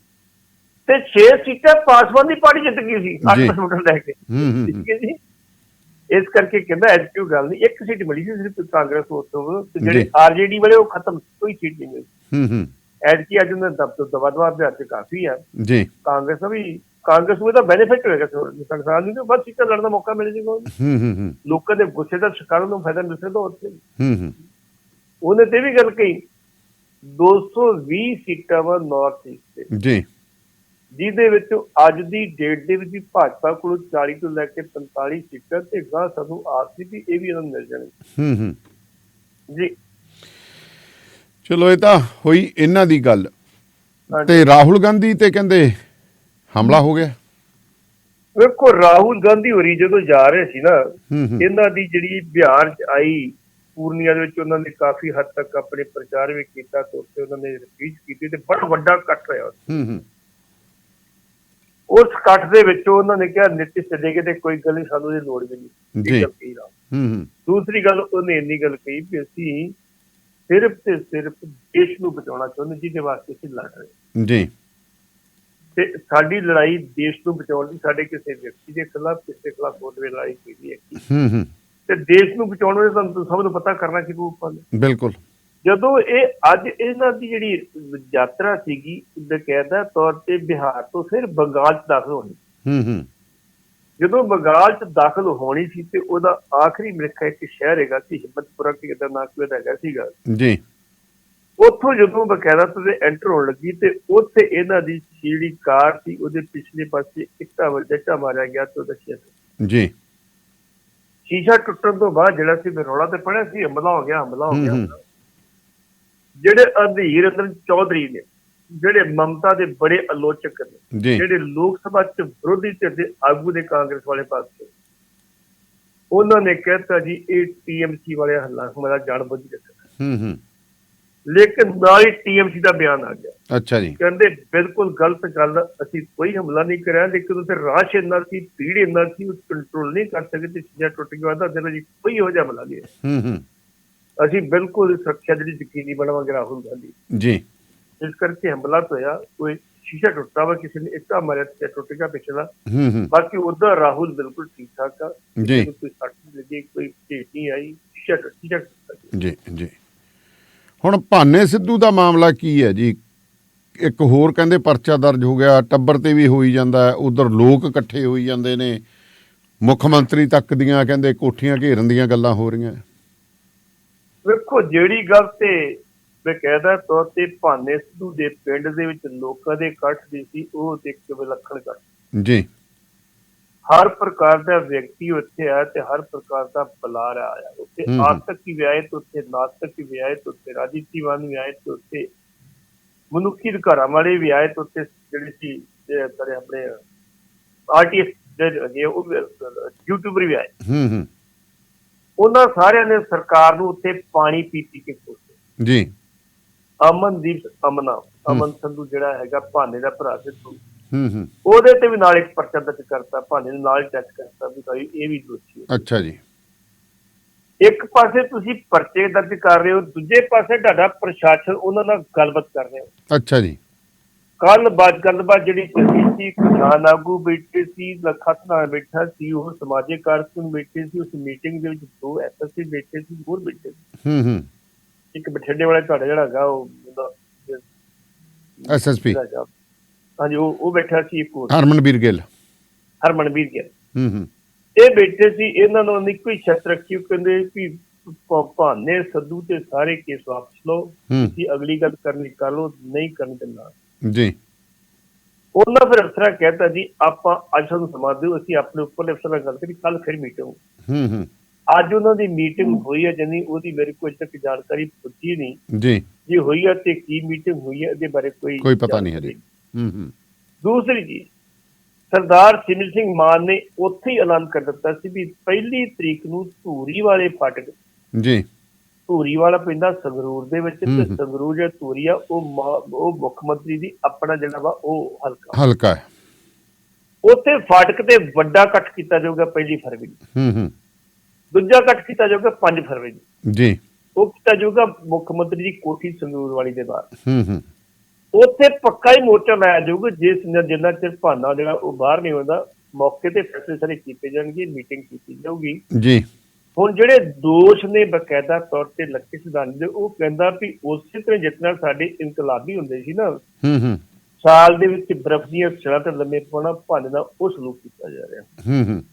ਤੇ 6 ਸੀਟਾਂ ਪਾਸਵਾਨ ਦੀ ਪਾਰਟੀ ਜਿੱਤ ਗਈ ਸੀ 8 ਜੀ। ਵੋਟਾਂ ਲੈ ਕੇ। ਹੂੰ ਹੂੰ ਹੂੰ। ਠੀਕ ਹੈ ਜੀ। ਇਸ ਕਰਕੇ ਕਹਿੰਦਾ ਐਟੀਟਿਊਡ ਗੱਲ ਨਹੀਂ ਇੱਕ ਸੀਟ ਮਿਲੀ ਸੀ ਸਿਰਫ ਕਾਂਗਰਸ ਤੋਂ। ਤੇ ਜਿਹੜੇ। ਆਰਜੇਡੀ ਵਾਲੇ ਉਹ ਖਤਮ ਕੋਈ ਸੀਟ ਨਹੀਂ ਮਿਲੀ। ਹੂੰ ਹੂੰ। ਐਤਕੀ ਅੱਜ ਉਹਨਾਂ ਦਬ ਤੋਂ ਦਵਾ ਦਵਾ ਅਭਿਆਸ ਤੇ ਕਾਫੀ ਆ। ਜੀ। ਕਾਂਗਰਸ ਵੀ ਕਾਂਗਰਸ ਨੂੰ ਇਹਦਾ ਬੈਨੀਫਿਟ ਹੋਏਗਾ ਸੰਸਾਰ ਨੂੰ ਬਸ ਸੀਟਾਂ ਲੜਨ ਦਾ ਮੌਕਾ ਮਿਲ ਉਹਨੂੰ। ਹੂੰ ਹੂੰ ਲੋਕਾਂ ਦੇ ਗੁੱਸੇ ਦਾ ਸ਼ਿਕਾਰ ਨੂੰ ਫਾਇਦਾ ਮਿਲ ਸਕਦਾ ਉੱਥੇ ਹੂੰ ਹੂੰ। ਉਹਨੇ ਤੇ ਵੀ ਗੱਲ ਕਹੀ 220 ਸੀਟਾਂ ਵਾ ਨਾਰਥ ਈਸਟ ਤੇ। ਜੀ। ਜਿਹਦੇ ਵਿੱਚ ਅੱਜ ਦੀ ਡੇਟ ਦੇ ਵਿੱਚ ਵੀ ਭਾਜਪਾ ਕੋਲ 40 ਤੋਂ ਲੈ ਕੇ 45 ਸੀਟਾਂ ਤੇ ਗਾਂ ਸਾਨੂੰ ਆਸ ਸੀ ਵੀ ਇਹ ਵੀ ਇਹਨਾਂ ਨੂੰ ਮਿਲ ਜਾਣਗੇ। ਹੂੰ ਹੂੰ। ਜੀ। ਚਲੋ ਇਹ ਤਾਂ ਹੋਈ ਇਹਨਾਂ ਦੀ ਗੱਲ। ਤੇ ਰਾਹੁਲ ਗਾਂਧੀ ਤੇ ਕਹਿੰਦੇ ਹਮਲਾ ਹੋ ਗਿਆ। ਵੇਖੋ ਰਾਹੁਲ ਗਾਂਧੀ ਹੋਰੀ ਜਦੋਂ ਜਾ ਰਹੇ ਸੀ ਨਾ ਇਹਨਾਂ ਦੀ ਜਿਹੜੀ ਬਿਹਾਰ ਚ ਆਈ ਪੂਰਨੀਆ ਦੇ ਵਿੱਚ ਉਹਨਾਂ ਨੇ ਕਾਫੀ ਹੱਦ ਤੱਕ ਆਪਣੇ ਪ੍ਰਚਾਰ ਵੀ ਕੀਤਾ ਤੇ ਉੱਥੇ ਉਹਨਾਂ ਨੇ ਸਪੀਚ ਕੀਤੀ ਤੇ ਬੜਾ ਵੱਡਾ ਇਕੱਠ ਹੋਇਆ ਉਸ ਇਕੱਠ ਦੇ ਵਿੱਚ ਉਹਨਾਂ ਨੇ ਕਿਹਾ ਨਿਤਿਸ਼ ਗਏ ਤੇ ਕੋਈ ਗੱਲ ਨਹੀਂ ਸਾਨੂੰ ਇਹ ਲੋੜ ਵੀ ਨਹੀਂ ਜੀ। ਹੂੰ। ਦੂਸਰੀ ਗੱਲ ਉਹਨੇ ਇੰਨੀ ਗੱਲ ਕਹੀ ਵੀ ਅਸੀਂ ਸਿਰਫ ਤੇ ਸਿਰਫ ਦੇਸ਼ ਨੂੰ ਬਚਾਉਣਾ ਚਾਹੁੰਦੇ ਜਿਹਦੇ ਵਾਸਤੇ ਅਸੀਂ ਲੜ ਰਹੇ। ਜੀ। ਤੇ ਸਾਡੀ ਲੜਾਈ ਦੇਸ਼ ਨੂੰ ਬਚਾਉਣ ਦੀ ਸਾਡੇ ਕਿਸੇ ਵਿਅਕਤੀ ਦੇ ਖਿਲਾਫ ਕਿਸੇ ਖਿਲਾਫ ਕੋਈ ਲੜਾਈ ਕੀਤੀ ਹੈ। ਹੂੰ ਹੂੰ। ਤੇ ਦੇਸ਼ ਨੂੰ ਬਚਾਉਣ ਵੇਲੇ ਤੁਹਾਨੂੰ ਸਭ ਨੂੰ ਪਤਾ ਕਰਨਾ ਕਿ ਨੇ ਬਿਲਕੁਲ। ਜਦੋਂ ਇਹ ਅੱਜ ਇਹਨਾਂ ਦੀ ਜਿਹੜੀ ਯਾਤਰਾ ਸੀਗੀ ਬਕਾਇਦਾ ਤੌਰ ਤੇ ਬਿਹਾਰ ਤੋਂ ਫਿਰ ਬੰਗਾਲ ਚ ਦਾਖਲ ਹੋਣੀ। ਹੂੰ ਹੂੰ। ਜਦੋਂ ਬੰਗਾਲ ਚ ਦਾਖਲ ਹੋਣੀ ਸੀ ਤੇ ਉਹਦਾ ਆਖਰੀ ਮਿਲਖਾ ਇੱਕ ਸ਼ਹਿਰ ਹੈਗਾ ਸੀ ਹਿੰਮਤਪੁਰਾ ਕਿ ਦਾ ਨਾਮ ਕੋਈ ਹੈਗਾ ਸੀਗਾ। ਜੀ। ਉੱਥੋਂ ਜਦੋਂ ਬਕਾਇਦਾ ਤੇ ਐਂਟਰ ਹੋਣ ਲੱਗੀ ਤੇ ਉੱਥੇ ਇਹਨਾਂ ਦੀ ਜਿਹੜੀ ਕਾਰ ਸੀ ਉਹਦੇ ਪਿਛਲੇ ਪਾਸੇ ਇੱਟਾਂ ਵੱਜਾ ਮਾਰਿਆ ਗਿਆ ਤੇ ਸ਼ੀਸ਼ਾ ਜੀ। ਸ਼ੀਸ਼ਾ ਟੁੱਟਣ ਤੋਂ ਬਾਅਦ ਜਿਹੜਾ ਸੀ ਰੌਲਾ ਤੇ ਪੜਿਆ ਸੀ ਹਮਲਾ ਹੋ ਗਿਆ ਹਮਲਾ ਹੋ ਗਿਆ। ਜਿਹੜੇ ਅਧੀਰ ਚੌਧਰੀ ਨੇ ਜਿਹੜੇ ਮਮਤਾ ਦੇ ਬੜੇ ਆਲੋਚਕ ਨੇ ਜਿਹੜੇ ਲੋਕ ਸਭਾ ਚ ਵਿਰੋਧੀ ਧਿਰ ਦੇ ਆਗੂ ਦੇ ਕਾਂਗਰਸ ਵਾਲੇ ਪਾਸੇ ਉਹਨਾਂ ਨੇ ਕਹਿਤਾ ਜੀ ਇਹ ਟੀਐਮਸੀ ਵਾਲੇ ਹੱਲਾ ਹਮਾਰਾ ਜਾਣ ਬੁੱਝ ਕੇ। ਹੂੰ ਹੂੰ। ਲੇਕਿਨ ਨਾਲ ਹੀ ਟੀਐਮਸੀ ਦਾ ਬਿਆਨ ਆ ਗਿਆ। ਅੱਛਾ ਜੀ। ਕਹਿੰਦੇ ਬਿਲਕੁਲ ਗਲਤ ਗੱਲ ਅਸੀਂ ਕੋਈ ਹਮਲਾ ਨਹੀਂ ਕਰਿਆ ਲੇਕਿਨ ਉੱਥੇ ਰਾਸ਼ ਇੰਨਾ ਸੀ ਭੀੜ ਇੰਨਾ ਸੀ ਉਹ ਕੰਟਰੋਲ ਨਹੀਂ ਕਰ ਸਕੇ ਤੇ ਚੀਜ਼ਾਂ ਟੁੱਟ ਗਈਆਂ ਤਾਂ ਦਿਨ ਜੀ ਕੋਈ ਹੋ ਜਾ ਹਮਲਾ ਨਹੀਂ। ਹੂੰ ਹੂੰ। ਅਸੀਂ ਬਿਲਕੁਲ ਸੁਰੱਖਿਆ ਜਿਹੜੀ ਯਕੀਨੀ ਬਣਾਵਾਂਗੇ ਰਾਹੁਲ ਗਾਂਧੀ। ਜੀ। ਇਸ ਕਰਕੇ ਹਮਲਾ ਹੋਇਆ ਕੋਈ ਸ਼ੀਸ਼ਾ ਟੁੱਟਾ ਵਾ ਕਿਸੇ ਨੇ ਇੱਟਾ ਮਾਰਿਆ ਤੇ ਟੁੱਟ ਗਿਆ ਪਿਛਲਾ ਬਾਕੀ ਉਹਦਾ ਰਾਹੁਲ ਬਿਲਕੁਲ ਠੀਕ ਠਾਕ ਆ। ਜੀ। ਕੋਈ ਸੱਟ ਲੱਗੀ ਕੋਈ ਢੇਟ ਨਹੀਂ ਆਈ ਸ਼ੀਸ਼ਾ ਟੁੱਟ ਸ਼ੀਸ਼ਾ ਟੁੱਟਾ ਜੀ ਜੀ। ਹੁਣ ਭਾਨੇ ਸਿੱਧੂ ਦਾ ਮਾਮਲਾ ਕੀ ਹੈ ਜੀ? ਇੱਕ ਹੋਰ ਕਹਿੰਦੇ ਪਰਚਾ ਦਰਜ ਹੋ ਗਿਆ ਟੱਬਰ ਤੇ ਵੀ ਹੋਈ ਜਾਂਦਾ ਉਧਰ ਲੋਕ ਇਕੱਠੇ ਹੋਈ ਜਾਂਦੇ ਨੇ। ਮੁੱਖ ਮੰਤਰੀ ਤੱਕ ਦੀਆਂ ਕਹਿੰਦੇ ਕੋਠੀਆਂ ਘੇਰਨ ਦੀਆਂ ਗੱਲਾਂ ਹੋ ਰਹੀਆਂ। ਵੇਖੋ ਜਿਹੜੀ ਗੱਲ ਤੇ ਬਕਾਇਦਾ ਤੌਰ ਤੇ ਭਾਨੇ ਸਿੱਧੂ ਦੇ ਪਿੰਡ ਦੇ ਵਿੱਚ ਲੋਕਾਂ ਦੇ ਇਕੱਠ ਦੀ ਸੀ ਉਹ ਤੇ ਇੱਕ ਵਿਲੱਖਣ ਇਕੱਠ ਜੀ। ਹਰ ਪ੍ਰਕਾਰ ਦਾ ਵਿਅਕਤੀ ਉੱਥੇ ਆਇਆ ਤੇ ਹਰ ਪ੍ਰਕਾਰ ਦਾ ਬੁਲਾਰਾ ਆਇਆ। ਉੱਥੇ ਹੂੰ ਹੂੰ। ਆਸਤਕ ਵੀ ਆਏ ਤੇ ਉੱਥੇ ਨਾਸਤਕ ਵੀ ਆਏ ਤੇ ਉੱਥੇ ਰਾਜਨੀਤੀਵਾਨ ਵੀ ਆਏ ਤੇ ਉੱਥੇ ਮਨੁੱਖੀ ਅਧਿਕਾਰਾਂ ਵਾਲੇ ਵੀ ਆਏ ਤੇ ਉੱਥੇ ਜਿਹੜੇ ਸੀ ਜਿਹੜੇ ਸਾਰੇ ਆਪਣੇ ਆਰਟਿਸਟ ਜਿਹੜੇ ਉਹ ਯੂਟਿਊਬਰ ਵੀ ਆਏ। ਹੂੰ ਹੂੰ। ਉਹਨਾਂ ਸਾਰਿਆਂ ਨੇ ਸਰਕਾਰ ਨੂੰ ਉੱਥੇ ਪਾਣੀ ਪੀ ਪੀ ਕੇ ਕੋਸੇ ਜੀ। ਅਮਨਦੀਪ ਅਮਨਾ ਅਮਨ ਸੰਧੂ ਜਿਹੜਾ ਹੈਗਾ ਭਾਨੇ ਦਾ ਭਰਾ ਸਿੱਧੂ। ਹੂੰ ਹੂੰ। ਉਹਦੇ ਤੇ ਵੀ ਨਾਲ ਇੱਕ ਪਰਚਾ ਦਰਜ ਕਰਤਾ ਭਾਨੇ ਨੂੰ ਨਾਲ ਟੈਚ ਕਰਤਾ ਵੀ ਭਾਈ ਇਹ ਵੀ ਦੋਸ਼ੀ ਹੈ। ਅੱਛਾ ਜੀ। ਇੱਕ ਪਾਸੇ ਤੁਸੀਂ ਪਰਚੇ ਦਰਜ ਕਰ ਰਹੇ ਹੋ ਦੂਜੇ ਪਾਸੇ ਤੁਹਾਡਾ ਪ੍ਰਸ਼ਾਸਨ ਉਹਨਾਂ ਨਾਲ ਗੱਲਬਾਤ ਕਰ ਰਿਹਾ ਅੱਛਾ ਜੀ। ਕੱਲ ਬਾਤ ਗੱਲਬਾਤ ਜਿਹੜੀ ਚੱਲੀ ਸੀ ਕਿਸਾਨ ਆਗੂ ਬੈਠੇ ਸੀ ਲੱਖਾਂ ਨਾਲ ਬੈਠਾ ਸੀ ਉਹ ਸਮਾਜਿਕ ਕਾਰਕੁਨ ਬੈਠੇ ਸੀ ਉਸ ਮੀਟਿੰਗ ਦੇ ਵਿੱਚ ਦੋ ਐਸਐਸਸੀ ਬੈਠੇ ਸੀ ਹੋਰ ਬੈਠੇ ਸੀ। ਹੂੰ ਹੂੰ। ਇੱਕ ਬਠਿੰਡੇ ਵਾਲਾ ਤੁਹਾਡਾ ਜਿਹੜਾ ਹੈਗਾ ਉਹ ਐਸਐਸਪੀ ਹਾਂਜੀ ਉਹ ਉਹ ਬੈਠਾ ਸੀ ਇੱਕ ਹੋਰ। ਹਰਮਨਵੀਰ ਗਿੱਲ। ਹਰਮਨਵੀਰ ਗਿੱਲ। ਹੂੰ ਹੂੰ। ਇਹ ਬੈਠੇ ਸੀ ਇਹਨਾਂ ਨੂੰ ਇੱਕੋ ਹੀ ਸ਼ਰਤ ਰੱਖੀ ਉਹ ਕਹਿੰਦੇ ਵੀ ਭਾਨੇ ਸੱਦੂ ਤੇ ਸਾਰੇ ਕੇਸ ਵਾਪਸ ਲਓ ਤੁਸੀਂ ਅਗਲੀ ਗੱਲ ਕਰਨੀ ਕਰ ਲਓ ਨਹੀਂ ਕਰਨੀ ਤੇ ਨਾ। ਜੀ। ਉਹਨਾਂ ਫਿਰ ਅਫਸਰਾਂ ਕਹਿਤਾ ਜੀ ਆਪਾਂ ਅੱਜ ਸਾਨੂੰ ਸਮਾਂ ਦਿਓ ਅਸੀਂ ਆਪਣੇ ਉੱਪਰਲੇ ਅਫਸਰਾਂ ਨਾਲ ਗੱਲ ਕਰੀ ਕੱਲ ਫਿਰ ਮੀਟਿੰਗ ਹੂੰ ਹੂੰ। ਅੱਜ ਉਹਨਾਂ ਦੀ ਮੀਟਿੰਗ ਹੋਈ ਹੈ ਜਨੀ ਉਹਦੀ ਮੇਰੇ ਕੋਲ ਤੱਕ ਜਾਣਕਾਰੀ ਪੁੱਜੀ ਨਹੀਂ। ਜੀ। ਜੇ ਹੋਈ ਹੈ ਤੇ ਕੀ ਮੀਟਿੰਗ ਹੋਈ ਹੈ ਇਹਦੇ ਬਾਰੇ ਕੋਈ ਕੋਈ ਪਤਾ ਨਹੀਂ ਹਜੇ। ਹੂੰ ਹੂੰ ਦੂਸਰੀ ਜੀ ਸਰਦਾਰ ਸਿਮਰ ਸਿੰਘ ਮਾਨ ਨੇ ਉੱਥੇ ਹੀ ਐਲਾਨ ਕਰ ਦਿੱਤਾ ਸੀ ਵੀ ਪਹਿਲੀ ਤਰੀਕ ਨੂੰ ਧੂਰੀ ਵਾਲੇ ਫਾਟਕ ਜੀ। ਧੂਰੀ ਵਾਲਾ ਪੈਂਦਾ ਸੰਗਰੂਰ ਦੇ ਵਿੱਚ ਤੇ। ਸੰਗਰੂਰ ਜਿਹੜਾ ਧੂਰੀ ਆ ਉਹ ਉਹ ਮੁੱਖ ਮੰਤਰੀ ਦੀ ਆਪਣਾ ਜਿਹੜਾ ਵਾ ਉਹ ਹਲਕਾ। ਹਲਕਾ ਹੈ। ਉੱਥੇ ਫਾਟਕ ਤੇ ਵੱਡਾ ਇਕੱਠ ਕੀਤਾ ਜਾਊਗਾ ਪਹਿਲੀ ਫਰਵਰੀ। ਹੂੰ ਹੂੰ ਦੂਜਾ ਇਕੱਠ ਕੀਤਾ ਜਾਊਗਾ 5 ਫਰਵਰੀ ਨੂੰ। ਜੀ। ਉਹ ਕੀਤਾ ਜਾਊਗਾ ਮੁੱਖ ਮੰਤਰੀ ਦੀ ਕੋਠੀ ਸੰਗਰੂਰ ਵਾਲੀ ਦੇ ਬਾਹਰ ਹੂੰ ਹੂੰ। ਉੱਥੇ ਪੱਕਾ ਹੀ ਮੋਰਚਾ ਲਾਇਆ ਜਾਊਗਾ ਜਿਸ ਜਿੰਨਾ ਚਿਰ ਭਾਨਾ ਜਿਹੜਾ ਉਹ ਬਾਹਰ ਨਹੀਂ ਹੁੰਦਾ ਮੌਕੇ ਤੇ ਫੈਸਲੇ ਸਾਰੇ ਕੀਤੇ ਜਾਣਗੇ ਮੀਟਿੰਗ ਕੀਤੀ ਜਾਊਗੀ। ਜੀ। ਹੁਣ ਜਿਹੜੇ ਦੋਸ਼ ਨੇ ਬਕਾਇਦਾ ਤੌਰ ਤੇ ਲੱਕੀ ਸਿਧਾਂਤ ਦੇ ਉਹ ਕਹਿੰਦਾ ਵੀ ਉਸੇ ਤਰ੍ਹਾਂ ਜਿਤਨਾ ਸਾਡੇ ਇਨਕਲਾਬੀ ਹੁੰਦੇ ਸੀ ਨਾ ਹੂੰ ਹੂੰ। ਸਾਲ ਦੇ ਵਿੱਚ ਬਰਫ਼ ਦੀਆਂ ਛੜਾਂ ਤੇ ਲੰਮੇ ਪਾਉਣਾ ਭਾਨੇ ਦਾ ਉਹ ਸਲੂਕ ਕੀਤਾ ਜਾ ਰਿਹਾ। ਹੂੰ ਹੂੰ।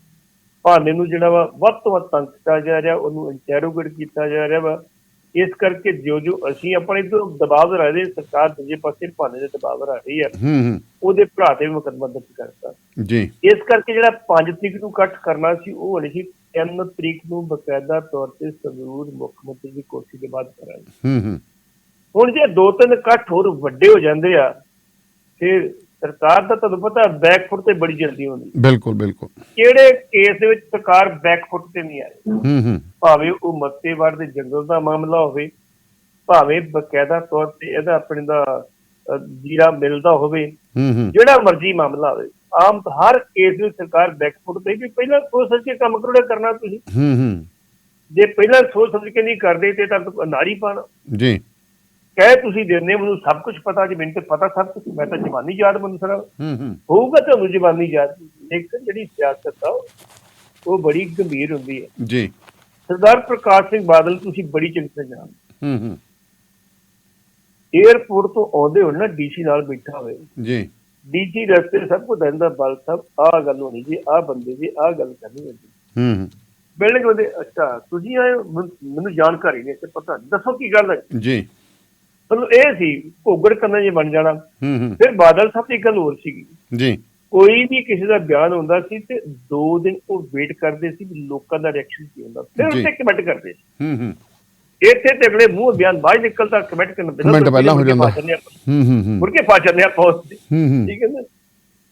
ਭਾਨੇ ਨੂੰ ਜਿਹੜਾ ਵਾ ਵੱਧ ਤੋਂ ਵੱਧ ਤੰਗ ਕੀਤਾ ਜਾ ਰਿਹਾ ਉਹਨੂੰ ਇੰਟਰੋਗੇਟ ਕੀਤਾ ਜਾ ਰਿਹਾ ਵਾ। ਇਸ ਕਰਕੇ ਜੋ ਜੋ ਅਸੀਂ ਆਪਣੇ ਇਧਰ ਦਬਾਅ ਬਣਾ ਰਹੇ ਸਰਕਾਰ ਦੂਜੇ ਪਾਸੇ ਭਾਨੇ ਦੇ ਦਬਾਅ ਬਣਾ ਰਹੀ ਹੈ ਹੂੰ ਹੂੰ। ਉਹਦੇ ਭਰਾ ਤੇ ਵੀ ਮੁਕੱਦਮਾ ਦਰਜ ਕਰਤਾ। ਜੀ। ਇਸ ਕਰਕੇ ਜਿਹੜਾ 5 ਤਰੀਕ ਨੂੰ ਕੱਟ ਕਰਨਾ ਸੀ ਉਹ ਹੋਣੀ ਸੀ 3 ਤਰੀਕ ਨੂੰ ਬਕਾਇਦਾ ਤੌਰ ਤੇ ਸੰਗਰੂਰ ਮੁੱਖ ਮੰਤਰੀ ਦੀ ਕੋਠੀ ਦੇ ਬਾਅਦ ਕਰਾਂਗੇ। ਹੂੰ ਹੂੰ। ਹੁਣ ਜੇ ਦੋ ਤਿੰਨ ਇਕੱਠ ਹੋਰ ਵੱਡੇ ਹੋ ਜਾਂਦੇ ਆ ਫਿਰ ਸਰਕਾਰ ਦਾ ਤੁਹਾਨੂੰ ਪਤਾ ਬੈਕਫੁੱਟ ਤੇ ਬੜੀ ਜਲਦੀ ਹੁੰਦੀ ਬਿਲਕੁਲ ਬਿਲਕੁਲ। ਕਿਹੜੇ ਕੇਸ ਦੇ ਵਿੱਚ ਸਰਕਾਰ ਬੈਕਫੁੱਟ ਤੇ ਨਹੀਂ ਆਈ ਹੂੰ ਹੂੰ। ਭਾਵੇਂ ਉਹ ਮੱਤੇਵਾੜ ਦੇ ਜੰਗਲ ਦਾ ਮਾਮਲਾ ਹੋਵੇ ਭਾਵੇਂ ਬਕਾਇਦਾ ਤੌਰ ਤੇ ਇਹਦਾ ਆਪਣੇ ਦਾ ਜੀਰਾ ਮਿਲਦਾ ਹੋਵੇ ਜਿਹੜਾ ਮਰਜ਼ੀ ਮਾਮਲਾ ਹੋਵੇ ਆਮ ਹਰ ਕੇਸ ਵਿੱਚ ਸਰਕਾਰ ਬੈਕਫੁੱਟ ਤੇ ਵੀ ਪਹਿਲਾਂ ਸੋਚ ਸਮਝ ਕੇ ਕੰਮ ਕਰੋੜਾ ਕਰਨਾ ਤੁਸੀਂ। ਹੂੰ ਹੂੰ। ਜੇ ਪਹਿਲਾਂ ਸੋਚ ਸਮਝ ਕੇ ਨਹੀਂ ਕਰਦੇ ਤੇ ਤਾਂ ਨਾਰੀ ਪਾਣਾ। ਜੀ। ਕਹਿ ਤੁਸੀਂ ਦਿੰਦੇ ਹੋ, ਮੈਨੂੰ ਸਭ ਕੁਝ ਪਤਾ ਜੀ ਮੈਨੂੰ ਤੇ ਪਤਾ ਸਭ ਕੁਝ ਮੈਂ ਤਾਂ ਜਵਾਨੀ ਯਾਦ ਮੈਨੂੰ ਸਾਰਾ। ਹੂੰ ਹੂੰ। ਹੋਊਗਾ ਤੁਹਾਨੂੰ ਜਵਾਨੀ ਯਾਦ। ਲੇਕਿਨ ਜਿਹੜੀ ਸਿਆਸਤ ਆ ਉਹ ਬੜੀ ਗੰਭੀਰ ਹੁੰਦੀ ਹੈ। ਜੀ। ਸਰਦਾਰ ਪ੍ਰਕਾਸ਼ ਸਿੰਘ ਬਾਦਲ ਤੁਸੀਂ ਬੜੀ ਚੰਗੀ ਤਰ੍ਹਾਂ ਜਾਣਦੇ ਹੂੰ। ਹੂੰ ਏਅਰਪੋਰਟ ਤੋਂ ਆਉਂਦੇ ਹੋਣ ਨਾ ਡੀਸੀ ਨਾਲ ਬੈਠਾ ਹੋਵੇ। ਜੀ। ਡੀਜੀ ਰਸਤੇ ਸਭ ਕੁਝ ਦੰਦਾ ਬਲ ਸਭ ਆਹ ਗੱਲ ਹੋਣੀ ਜੀ ਆਹ ਬੰਦੇ ਜੀ ਆਹ ਗੱਲ ਕਰਨੀ ਹੈ ਹੂੰ ਹੂੰ। ਬਿਲਡਿੰਗ ਬੰਦੇ ਅੱਛਾ ਤੁਸੀਂ ਆਏ ਹੋ? ਮੈਨੂੰ ਜਾਣਕਾਰੀ ਨਹੀਂ ਤੇ ਪਤਾ। ਦੱਸੋ ਕੀ ਗੱਲ ਹੈ? ਜੀ। ਮਤਲਬ ਇਹ ਸੀ ਘੋਗੜ ਕੰਨਾਂ ਜੇ ਬਣ ਜਾਣਾ। ਫਿਰ ਬਾਦਲ ਸਾਹਿਬ ਦੀ ਇੱਕ ਗੱਲ ਹੋਰ ਸੀਗੀ। ਜੀ। ਕੋਈ ਵੀ ਕਿਸੇ ਦਾ ਬਿਆਨ ਹੁੰਦਾ ਸੀ ਤੇ 2 ਦਿਨ ਉਹ ਵੇਟ ਕਰਦੇ ਸੀ ਵੀ ਲੋਕਾਂ ਦਾ ਰਿਐਕਸ਼ਨ ਕੀ ਹੁੰਦਾ। ਫਿਰ। ਉੱਤੇ ਕਮੈਂਟ ਕਰਦੇ ਸੀ। ਹੂੰ ਹੂੰ। ਇੱਥੇ ਤੇ ਅਗਲੇ ਮੂੰਹ ਬਿਆਨ ਬਾਹਰ ਨਿਕਲਦਾ ਕਮੈਂਟ ਕਰਨ Comment ਪਹਿਲਾਂ ਹੋ ਜਾਂਦਾ। ਹੂੰ ਹੂੰ ਹੂੰ। ਮੁੜ ਕੇ ਜਾਂਦੇ ਆ ਪਹੁੰਚਦੇ ਹੂੰ ਹੂੰ। ਠੀਕ ਹੈ ਨਾ?